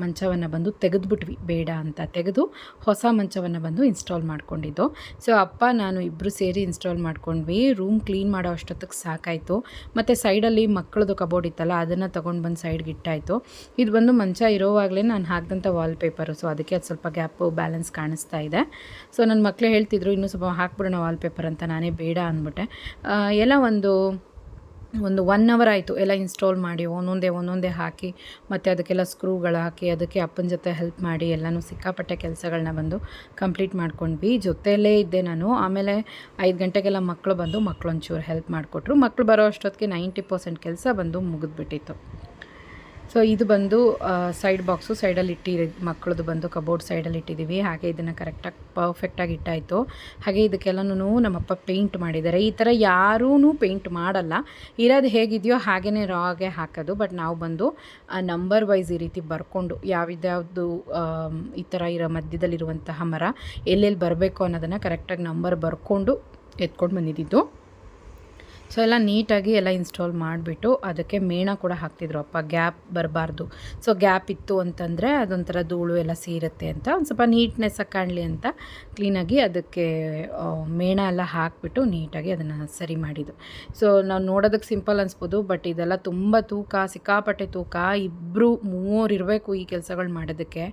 Speaker 1: ಮಂಚವನ್ನು ಬಂದು ತೆಗೆದುಬಿಟ್ವಿ. ಬೇಡ ಅಂತ ತೆಗೆದು ಹೊಸ ಮಂಚವನ್ನು ಬಂದು ಇನ್ಸ್ಟಾಲ್ ಮಾಡ್ಕೊಂಡಿದ್ದು. ಸೊ ಅಪ್ಪ, ನಾನು ಇಬ್ಬರು ಸೇರಿ ಇನ್ಸ್ಟಾಲ್ ಮಾಡ್ಕೊಂಡ್ವಿ. ರೂಮ್ ಕ್ಲೀನ್ ಮಾಡೋ ಅಷ್ಟೊತ್ತಿಗೆ ಸಾಕಾಯಿತು. ಮತ್ತು ಸೈಡಲ್ಲಿ ಮಕ್ಕಳದು ಕಬೋರ್ಡ್ ಇತ್ತಲ್ಲ, ಅದನ್ನು ತೊಗೊಂಡು ಬಂದು ಸೈಡ್ಗೆ ಇಟ್ಟಾಯಿತು. ಇದು ಬಂದು ಮಂಚ ಇರೋವಾಗಲೇ ನಾನು ಹಾಕಿದಂಥ ವಾಲ್ಪೇಪರು, ಸೊ ಅದಕ್ಕೆ ಅದು ಸ್ವಲ್ಪ ಗ್ಯಾಪು, ಬ್ಯಾಲೆನ್ಸ್ ಕಾಣಿಸ್ತಾ ಇದೆ. ಸೊ ನನ್ನ ಮಕ್ಕಳು ಹೇಳ್ತಿದ್ರು, ಇನ್ನೂ ಸ್ವಲ್ಪ ಹಾಕ್ಬಿಡೋಣ ವಾಲ್ಪೇಪರ್ ಅಂತ ನಾನೇ ಬೇಡ ಅಂದ್ಬಿಟ್ಟೆ. ಎಲ್ಲ ಒಂದು ಒಂದು ಒನ್ ಅವರ್ ಆಯಿತು. ಎಲ್ಲ ಇನ್ಸ್ಟಾಲ್ ಮಾಡಿ, ಒಂದೊಂದೇ ಒಂದೊಂದೇ ಹಾಕಿ, ಮತ್ತು ಅದಕ್ಕೆಲ್ಲ ಸ್ಕ್ರೂಗಳು ಹಾಕಿ, ಅದಕ್ಕೆ ಅಪ್ಪನ ಜೊತೆ ಹೆಲ್ಪ್ ಮಾಡಿ, ಎಲ್ಲನೂ ಸಿಕ್ಕಾಪಟ್ಟೆ ಕೆಲಸಗಳನ್ನ ಬಂದು ಕಂಪ್ಲೀಟ್ ಮಾಡ್ಕೊಂಡ್ವಿ. ಜೊತೆಯಲ್ಲೇ ಇದ್ದೆ ನಾನು. ಆಮೇಲೆ ಐದು ಗಂಟೆಗೆಲ್ಲ ಮಕ್ಕಳು ಬಂದು ಮಕ್ಕಳು ಒಂಚೂರು ಹೆಲ್ಪ್ ಮಾಡಿಕೊಟ್ರು. ಮಕ್ಕಳು ಬರೋ ಅಷ್ಟೊತ್ತಿಗೆ ನೈಂಟಿ ಪರ್ಸೆಂಟ್ ಕೆಲಸ ಬಂದು ಮುಗಿದ್ಬಿಟ್ಟಿತ್ತು. ಸೊ ಇದು ಬಂದು ಸೈಡ್ ಬಾಕ್ಸು ಸೈಡಲ್ಲಿ ಇಟ್ಟಿ ಮಕ್ಕಳದು ಬಂದು ಕಬೋರ್ಡ್ ಸೈಡಲ್ಲಿ ಇಟ್ಟಿದ್ದೀವಿ ಹಾಗೆ ಇದನ್ನು ಕರೆಕ್ಟಾಗಿ ಪರ್ಫೆಕ್ಟಾಗಿ ಇಟ್ಟಾಯಿತು. ಹಾಗೆ ಇದಕ್ಕೆಲ್ಲನೂ ನಮ್ಮಪ್ಪ ಪೇಂಟ್ ಮಾಡಿದ್ದಾರೆ. ಈ ಥರ ಯಾರೂ ಪೇಂಟ್ ಮಾಡಲ್ಲ. ಇರೋದು ಹೇಗಿದೆಯೋ ಹಾಗೆಯೇ ರಾಗೆ ಹಾಕೋದು. ಬಟ್ ನಾವು ಬಂದು ನಂಬರ್ ವೈಸ್ ಈ ರೀತಿ ಬರ್ಕೊಂಡು, ಯಾವ್ದ್ಯಾವುದು ಈ ಥರ ಇರೋ ಮಧ್ಯದಲ್ಲಿರುವಂತಹ ಮರ ಎಲ್ಲೆಲ್ಲಿ ಬರಬೇಕು ಅನ್ನೋದನ್ನು ಕರೆಕ್ಟಾಗಿ ನಂಬರ್ ಬರ್ಕೊಂಡು ಎತ್ಕೊಂಡು ಬಂದಿದ್ದು. ಸೊ ಎಲ್ಲ ನೀಟಾಗಿ ಎಲ್ಲ ಇನ್ಸ್ಟಾಲ್ ಮಾಡಿಬಿಟ್ಟು ಅದಕ್ಕೆ ಮೇಣ ಕೂಡ ಹಾಕ್ತಿದ್ರು ಅಪ್ಪ. ಗ್ಯಾಪ್ ಬರಬಾರ್ದು. ಸೊ ಗ್ಯಾಪ್ ಇತ್ತು ಅಂತಂದರೆ ಅದೊಂಥರ ಧೂಳು ಎಲ್ಲ ಸೇರುತ್ತೆ ಅಂತ ಒಂದು ಸ್ವಲ್ಪ ನೀಟ್ನೆಸ್ ಕಾಣಲಿ ಅಂತ ಕ್ಲೀನಾಗಿ ಅದಕ್ಕೆ ಮೇಣ ಎಲ್ಲ ಹಾಕಿಬಿಟ್ಟು ನೀಟಾಗಿ ಅದನ್ನು ಸರಿ ಮಾಡಿದ್ದು. ಸೊ ನಾವು ನೋಡೋದಕ್ಕೆ ಸಿಂಪಲ್ ಅನಿಸ್ಬೋದು ಬಟ್ ಇದೆಲ್ಲ ತುಂಬ ತೂಕ, ಸಿಕ್ಕಾಪಟ್ಟೆ ತೂಕ ಇಬ್ಬರು ಮೂವರು ಇರಬೇಕು ಈ ಕೆಲಸಗಳು ಮಾಡೋದಕ್ಕೆ.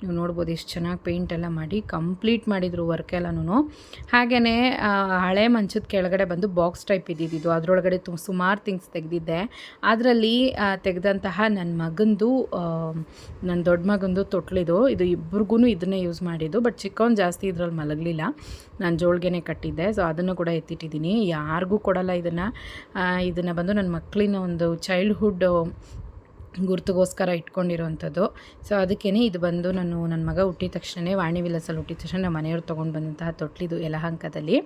Speaker 1: ನೀವು ನೋಡ್ಬೋದು ಎಷ್ಟು ಚೆನ್ನಾಗಿ ಪೇಂಟ್ ಎಲ್ಲ ಮಾಡಿ ಕಂಪ್ಲೀಟ್ ಮಾಡಿದರು ವರ್ಕ್ ಎಲ್ಲನೂ ಹಾಗೆಯೇ ಹಳೆ ಮಂಚದ ಕೆಳಗಡೆ ಬಂದು ಬಾಕ್ಸ್ ಟೈಪ್ ಇದ್ದಿದ್ದು. ಅದರೊಳಗಡೆ ತುಂಬ ಸುಮಾರು ಥಿಂಗ್ಸ್ ತೆಗೆದಿದ್ದೆ. ಅದರಲ್ಲಿ ತೆಗೆದಂತಹ ನನ್ನ ಮಗಂದು ನನ್ನ ದೊಡ್ಡ ಮಗಂದು ತೊಟ್ಲಿದು. ಇದು ಇಬ್ರಿಗೂ ಇದನ್ನೇ ಯೂಸ್ ಮಾಡಿದ್ದು. ಬಟ್ ಚಿಕ್ಕವನು ಜಾಸ್ತಿ ಇದ್ರಲ್ಲಿ ಮಲಗಲಿಲ್ಲ. ನಾನು ಜೋಳಿಗೆನೆ ಕಟ್ಟಿದ್ದೆ. ಸೊ ಅದನ್ನು ಕೂಡ ಎತ್ತಿಟ್ಟಿದ್ದೀನಿ. ಯಾರಿಗೂ ಕೊಡಲ್ಲ ಇದನ್ನು. ಇದನ್ನು ಬಂದು ನನ್ನ ಮಕ್ಕಳಿನ ಒಂದು ಚೈಲ್ಡ್ಹುಡ್ ಗುರುತುಗೋಸ್ಕರ ಇಟ್ಕೊಂಡಿರುವಂಥದ್ದು ಸೊ ಅದಕ್ಕೇ ಇದು ಬಂದು ನಾನು ನನ್ನ ಮಗ ಹುಟ್ಟಿದ ತಕ್ಷಣವೇ ವಾಣಿ ವಿಲಾಸಲ್ಲಿ ಹುಟ್ಟಿದ ತಕ್ಷಣ ನಮ್ಮ ಮನೆಯವ್ರು ತೊಗೊಂಡು ಬಂದಂತಹ ತೊಟ್ಲಿದು ಯಲಹಂಕದಲ್ಲಿ.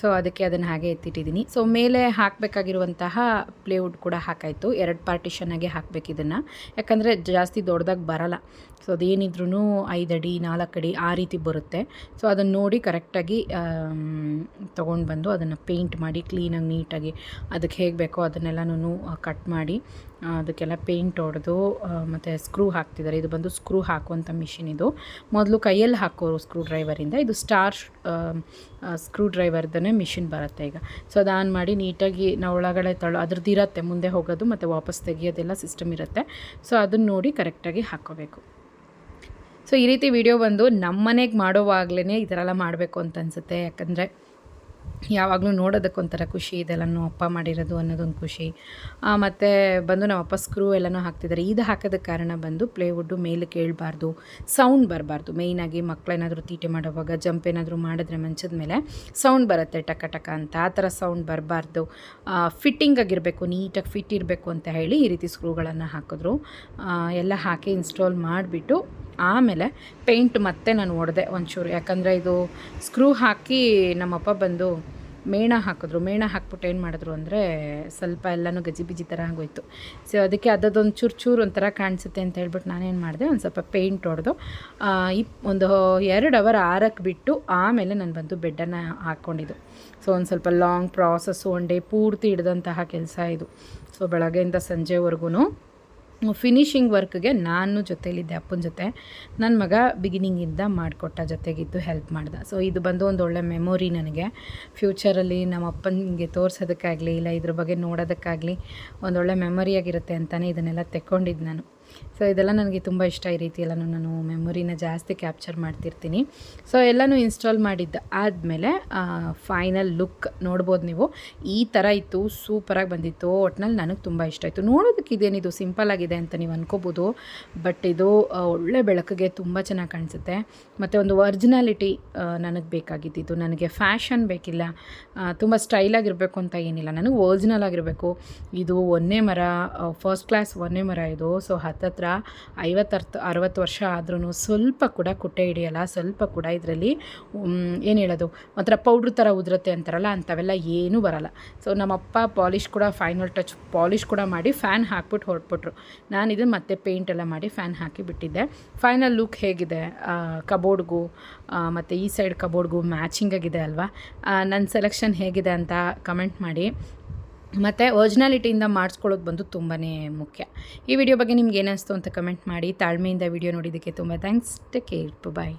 Speaker 1: ಸೊ ಅದಕ್ಕೆ ಅದನ್ನು ಹಾಗೆ ಎತ್ತಿಟ್ಟಿದ್ದೀನಿ. ಸೊ ಮೇಲೆ ಹಾಕಬೇಕಾಗಿರುವಂತಹ ಪ್ಲೇವುಡ್ ಕೂಡ ಹಾಕಾಯಿತು. ಎರಡು ಪಾರ್ಟಿಷನ್ನಾಗೆ ಹಾಕಬೇಕು ಇದನ್ನು. ಯಾಕಂದರೆ ಜಾಸ್ತಿ ದೊಡ್ಡದಾಗಿ ಬರಲ್ಲ. ಸೊ ಅದೇನಿದ್ರೂ ಐದಡಿ ಅಡಿ ಆ ರೀತಿ ಬರುತ್ತೆ. ಸೊ ಅದನ್ನು ನೋಡಿ ಕರೆಕ್ಟಾಗಿ ತೊಗೊಂಡು ಬಂದು ಅದನ್ನು ಪೇಂಟ್ ಮಾಡಿ ಕ್ಲೀನಾಗಿ ನೀಟಾಗಿ ಅದಕ್ಕೆ ಹೇಗೆ ಬೇಕೋ ಅದನ್ನೆಲ್ಲನೂ ಕಟ್ ಮಾಡಿ ಅದಕ್ಕೆಲ್ಲ ಪೇಂಟ್ ಹೊಡೆದು ಮತ್ತು ಸ್ಕ್ರೂ ಹಾಕ್ತಿದ್ದಾರೆ. ಇದು ಬಂದು ಸ್ಕ್ರೂ ಹಾಕುವಂಥ ಮಿಷಿನ್ ಇದು. ಮೊದಲು ಕೈಯಲ್ಲಿ ಹಾಕೋರು ಸ್ಕ್ರೂ ಡ್ರೈವರಿಂದ. ಇದು ಸ್ಟಾರ್ ಸ್ಕ್ರೂ ಡ್ರೈವರ್ದನೇ ಮಿಷಿನ್ ಬರುತ್ತೆ ಈಗ. ಸೊ ಅದು ಆನ್ ಮಾಡಿ ನೀಟಾಗಿ ನಾವು ಒಳಗಡೆ ತಳ ಅದ್ರದ್ದಿರತ್ತೆ ಮುಂದೆ ಹೋಗೋದು, ಮತ್ತು ವಾಪಸ್ ತೆಗಿಯೋದೆಲ್ಲ ಸಿಸ್ಟಮ್ ಇರುತ್ತೆ. ಸೊ ಅದನ್ನು ನೋಡಿ ಕರೆಕ್ಟಾಗಿ ಹಾಕ್ಕೋಬೇಕು ಸೊ ಈ ರೀತಿ ವಿಡಿಯೋ ಬಂದು ನಮ್ಮ ಮನೆಗೆ ಮಾಡೋವಾಗಲೇ ಈ ಥರ ಎಲ್ಲ ಮಾಡಬೇಕು ಅಂತ ಅನಿಸುತ್ತೆ. ಯಾಕಂದರೆ ಯಾವಾಗಲೂ ನೋಡೋದಕ್ಕೊಂಥರ ಖುಷಿ ಇದೆಲ್ಲನೂ ಅಪ್ಪ ಮಾಡಿರೋದು ಅನ್ನೋದೊಂದು ಖುಷಿ. ಮತ್ತು ಬಂದು ನಮ್ಮ ಅಪ್ಪ ಸ್ಕ್ರೂ ಎಲ್ಲನೂ ಹಾಕ್ತಿದ್ದಾರೆ. ಇದು ಹಾಕೋದಕ್ಕೆ ಕಾರಣ ಬಂದು ಪ್ಲೇವುಡ್ಡು ಮೇಲೆ ಕೇಳಬಾರ್ದು ಸೌಂಡ್ ಬರಬಾರ್ದು. ಮೇಯ್ನಾಗಿ ಮಕ್ಕಳೇನಾದರೂ ತೀಟೆ ಮಾಡೋವಾಗ ಜಂಪ್ ಏನಾದರೂ ಮಾಡಿದ್ರೆ ಮಂಚದ ಮೇಲೆ ಸೌಂಡ್ ಬರುತ್ತೆ, ಟಕ ಟಕ ಅಂತ. ಆ ಥರ ಸೌಂಡ್ ಬರಬಾರ್ದು. ಫಿಟ್ಟಿಂಗ್ ಆಗಿರಬೇಕು, ನೀಟಾಗಿ ಫಿಟ್ ಇರಬೇಕು ಅಂತ ಹೇಳಿ ಈ ರೀತಿ ಸ್ಕ್ರೂಗಳನ್ನು ಹಾಕಿದ್ರು. ಎಲ್ಲ ಹಾಕಿ ಇನ್ಸ್ಟಾಲ್ ಮಾಡಿಬಿಟ್ಟು ಆಮೇಲೆ ಪೇಂಟ್ ಮತ್ತೆ ನಾನು ಒಡೆದೆ ಒಂಚೂರು. ಯಾಕಂದರೆ ಇದು ಸ್ಕ್ರೂ ಹಾಕಿ ನಮ್ಮಪ್ಪ ಬಂದು ಮೇಣ ಹಾಕಿದ್ರು. ಮೇಣ ಹಾಕ್ಬಿಟ್ಟು ಏನು ಮಾಡಿದ್ರು ಅಂದರೆ ಸ್ವಲ್ಪ ಎಲ್ಲನೂ ಗಜಿ ಬಿಜಿ ಥರ ಆಗೋಯ್ತು. ಸೊ ಅದಕ್ಕೆ ಅದೊಂದು ಚೂರು ಚೂರು ಒಂಥರ ಕಾಣಿಸುತ್ತೆ ಅಂತ ಹೇಳ್ಬಿಟ್ಟು ನಾನೇನು ಮಾಡಿದೆ, ಒಂದು ಸ್ವಲ್ಪ ಪೇಂಟ್ ಹೊಡೆದು ಇಪ್, ಒಂದು ಎರಡು ಅವರ್ ಆರಕ್ಕೆ ಬಿಟ್ಟು ಆಮೇಲೆ ನಾನು ಬಂದು ಬೆಡ್ಡನ್ನು ಹಾಕ್ಕೊಂಡಿದ್ದು ಸೊ ಒಂದು ಸ್ವಲ್ಪ ಲಾಂಗ್ ಪ್ರಾಸೆಸ್ಸು ಒನ್ ಡೇ ಪೂರ್ತಿ ಹಿಡಿದಂತಹ ಕೆಲಸ ಇದು. ಸೊ ಬೆಳಗ್ಗೆಯಿಂದ ಸಂಜೆವರೆಗೂ ಫಿನಿಶಿಂಗ್ ವರ್ಕ್ಗೆ ನಾನು ಜೊತೆಲಿದ್ದೆ, ಅಪ್ಪನ ಜೊತೆ. ನನ್ನ ಮಗ ಬಿಗಿನಿಂಗಿಂದ ಮಾಡಿಕೊಟ್ಟ ಜೊತೆಗಿದ್ದು ಹೆಲ್ಪ್ ಮಾಡ್ದೆ. ಸೊ ಇದು ಬಂದು ಒಂದು ಒಳ್ಳೆ ಮೆಮೊರಿ ನನಗೆ. ಫ್ಯೂಚರಲ್ಲಿ ನಮ್ಮ ಅಪ್ಪನಿಗೆ ತೋರಿಸೋದಕ್ಕಾಗಲಿ, ಇಲ್ಲ ಇದ್ರ ಬಗ್ಗೆ ನೋಡೋದಕ್ಕಾಗಲಿ ಒಂದೊಳ್ಳೆ ಮೆಮೊರಿಯಾಗಿರುತ್ತೆ ಅಂತಲೇ ಇದನ್ನೆಲ್ಲ ತೆಕ್ಕೊಂಡಿದ್ದು ನಾನು. ಸೊ ಇದೆಲ್ಲ ನನಗೆ ತುಂಬ ಇಷ್ಟ ಈ ರೀತಿ ನಾನು ಮೆಮೊರಿನ ಜಾಸ್ತಿ ಕ್ಯಾಪ್ಚರ್ ಮಾಡ್ತಿರ್ತೀನಿ. ಸೊ ಎಲ್ಲನೂ ಇನ್ಸ್ಟಾಲ್ ಮಾಡಿದ್ದ ಆದಮೇಲೆ ಫೈನಲ್ ಲುಕ್ ನೋಡ್ಬೋದು ನೀವು. ಈ ಥರ ಇತ್ತು ಸೂಪರಾಗಿ ಬಂದಿತ್ತು. ಒಟ್ನಲ್ಲಿ ನನಗೆ ತುಂಬ ಇಷ್ಟ ಆಯಿತು. ನೋಡೋದಕ್ಕೆ ಇದೇನಿದು ಸಿಂಪಲ್ ಆಗಿದೆ ಅಂತ ನೀವು ಅನ್ಕೋಬೋದು. ಬಟ್ ಇದು ಒಳ್ಳೆ ಬೆಳಕಿಗೆ ತುಂಬ ಚೆನ್ನಾಗಿ ಕಾಣಿಸುತ್ತೆ. ಮತ್ತು ಒಂದು ಒರ್ಜಿನಾಲಿಟಿ ನನಗೆ ಬೇಕಾಗಿದ್ದಿದ್ದು ನನಗೆ ಫ್ಯಾಷನ್ ಬೇಕಿಲ್ಲ. ತುಂಬ ಸ್ಟೈಲಾಗಿರಬೇಕು ಅಂತ ಏನಿಲ್ಲ. ನನಗೆ ಒರ್ಜಿನಲ್ ಆಗಿರಬೇಕು. ಇದು ಒಂದೇ ಮರ ಫಸ್ಟ್ ಕ್ಲಾಸ್ ಒಂದೇ ಮರ ಇದು. ಸೊ ಹತ್ತತ್ರ ಐವತ್ತರ್ಥ, ಅರವತ್ತು ವರ್ಷ ಆದ್ರೂ ಸ್ವಲ್ಪ ಕೂಡ ಕುಟ್ಟೆ ಹಿಡಿಯಲ್ಲ, ಸ್ವಲ್ಪ ಕೂಡ ಇದರಲ್ಲಿ ಏನು ಹೇಳೋದು, ಒಂಥರ ಪೌಡ್ರ್ ಥರ ಉದುರುತ್ತೆ ಅಂತಾರಲ್ಲ, ಅಂಥವೆಲ್ಲ ಏನೂ ಬರಲ್ಲ. ಸೊ ನಮ್ಮಪ್ಪ ಪಾಲಿಷ್ ಕೂಡ, ಫೈನಲ್ ಟಚ್ ಪಾಲಿಷ್ ಕೂಡ ಮಾಡಿ ಫ್ಯಾನ್ ಹಾಕ್ಬಿಟ್ಟು ಹೊರಟ್ಬಿಟ್ರು ನಾನು ಇದನ್ನು ಮತ್ತೆ ಪೇಂಟ್ ಎಲ್ಲ ಮಾಡಿ ಫ್ಯಾನ್ ಹಾಕಿ ಬಿಟ್ಟಿದ್ದೆ. ಫೈನಲ್ ಲುಕ್ ಹೇಗಿದೆ? ಕಬೋರ್ಡ್ಗೂ ಮತ್ತು ಈ ಸೈಡ್ ಕಬೋರ್ಡ್ಗೂ ಮ್ಯಾಚಿಂಗ್ ಆಗಿದೆ ಅಲ್ವಾ? ನನ್ನ ಸೆಲೆಕ್ಷನ್ ಹೇಗಿದೆ ಅಂತ ಕಮೆಂಟ್ ಮಾಡಿ. ಮತ್ತು ಒರ್ಜಿನಾಲಿಟಿಯಿಂದ ಮಾಡಿಸ್ಕೊಳ್ಳೋದು ಬಂದು ತುಂಬಾ ಮುಖ್ಯ. ಈ ವಿಡಿಯೋ ಬಗ್ಗೆ ನಿಮ್ಗೆ ಏನಿಸ್ತು ಅಂತ ಕಮೆಂಟ್ ಮಾಡಿ. ತಾಳ್ಮೆಯಿಂದ ವಿಡಿಯೋ ನೋಡಿದ್ದಕ್ಕೆ ತುಂಬ ಥ್ಯಾಂಕ್ಸ್ ಟೇಕ್ ಕೇರ್ ಬಾಯ್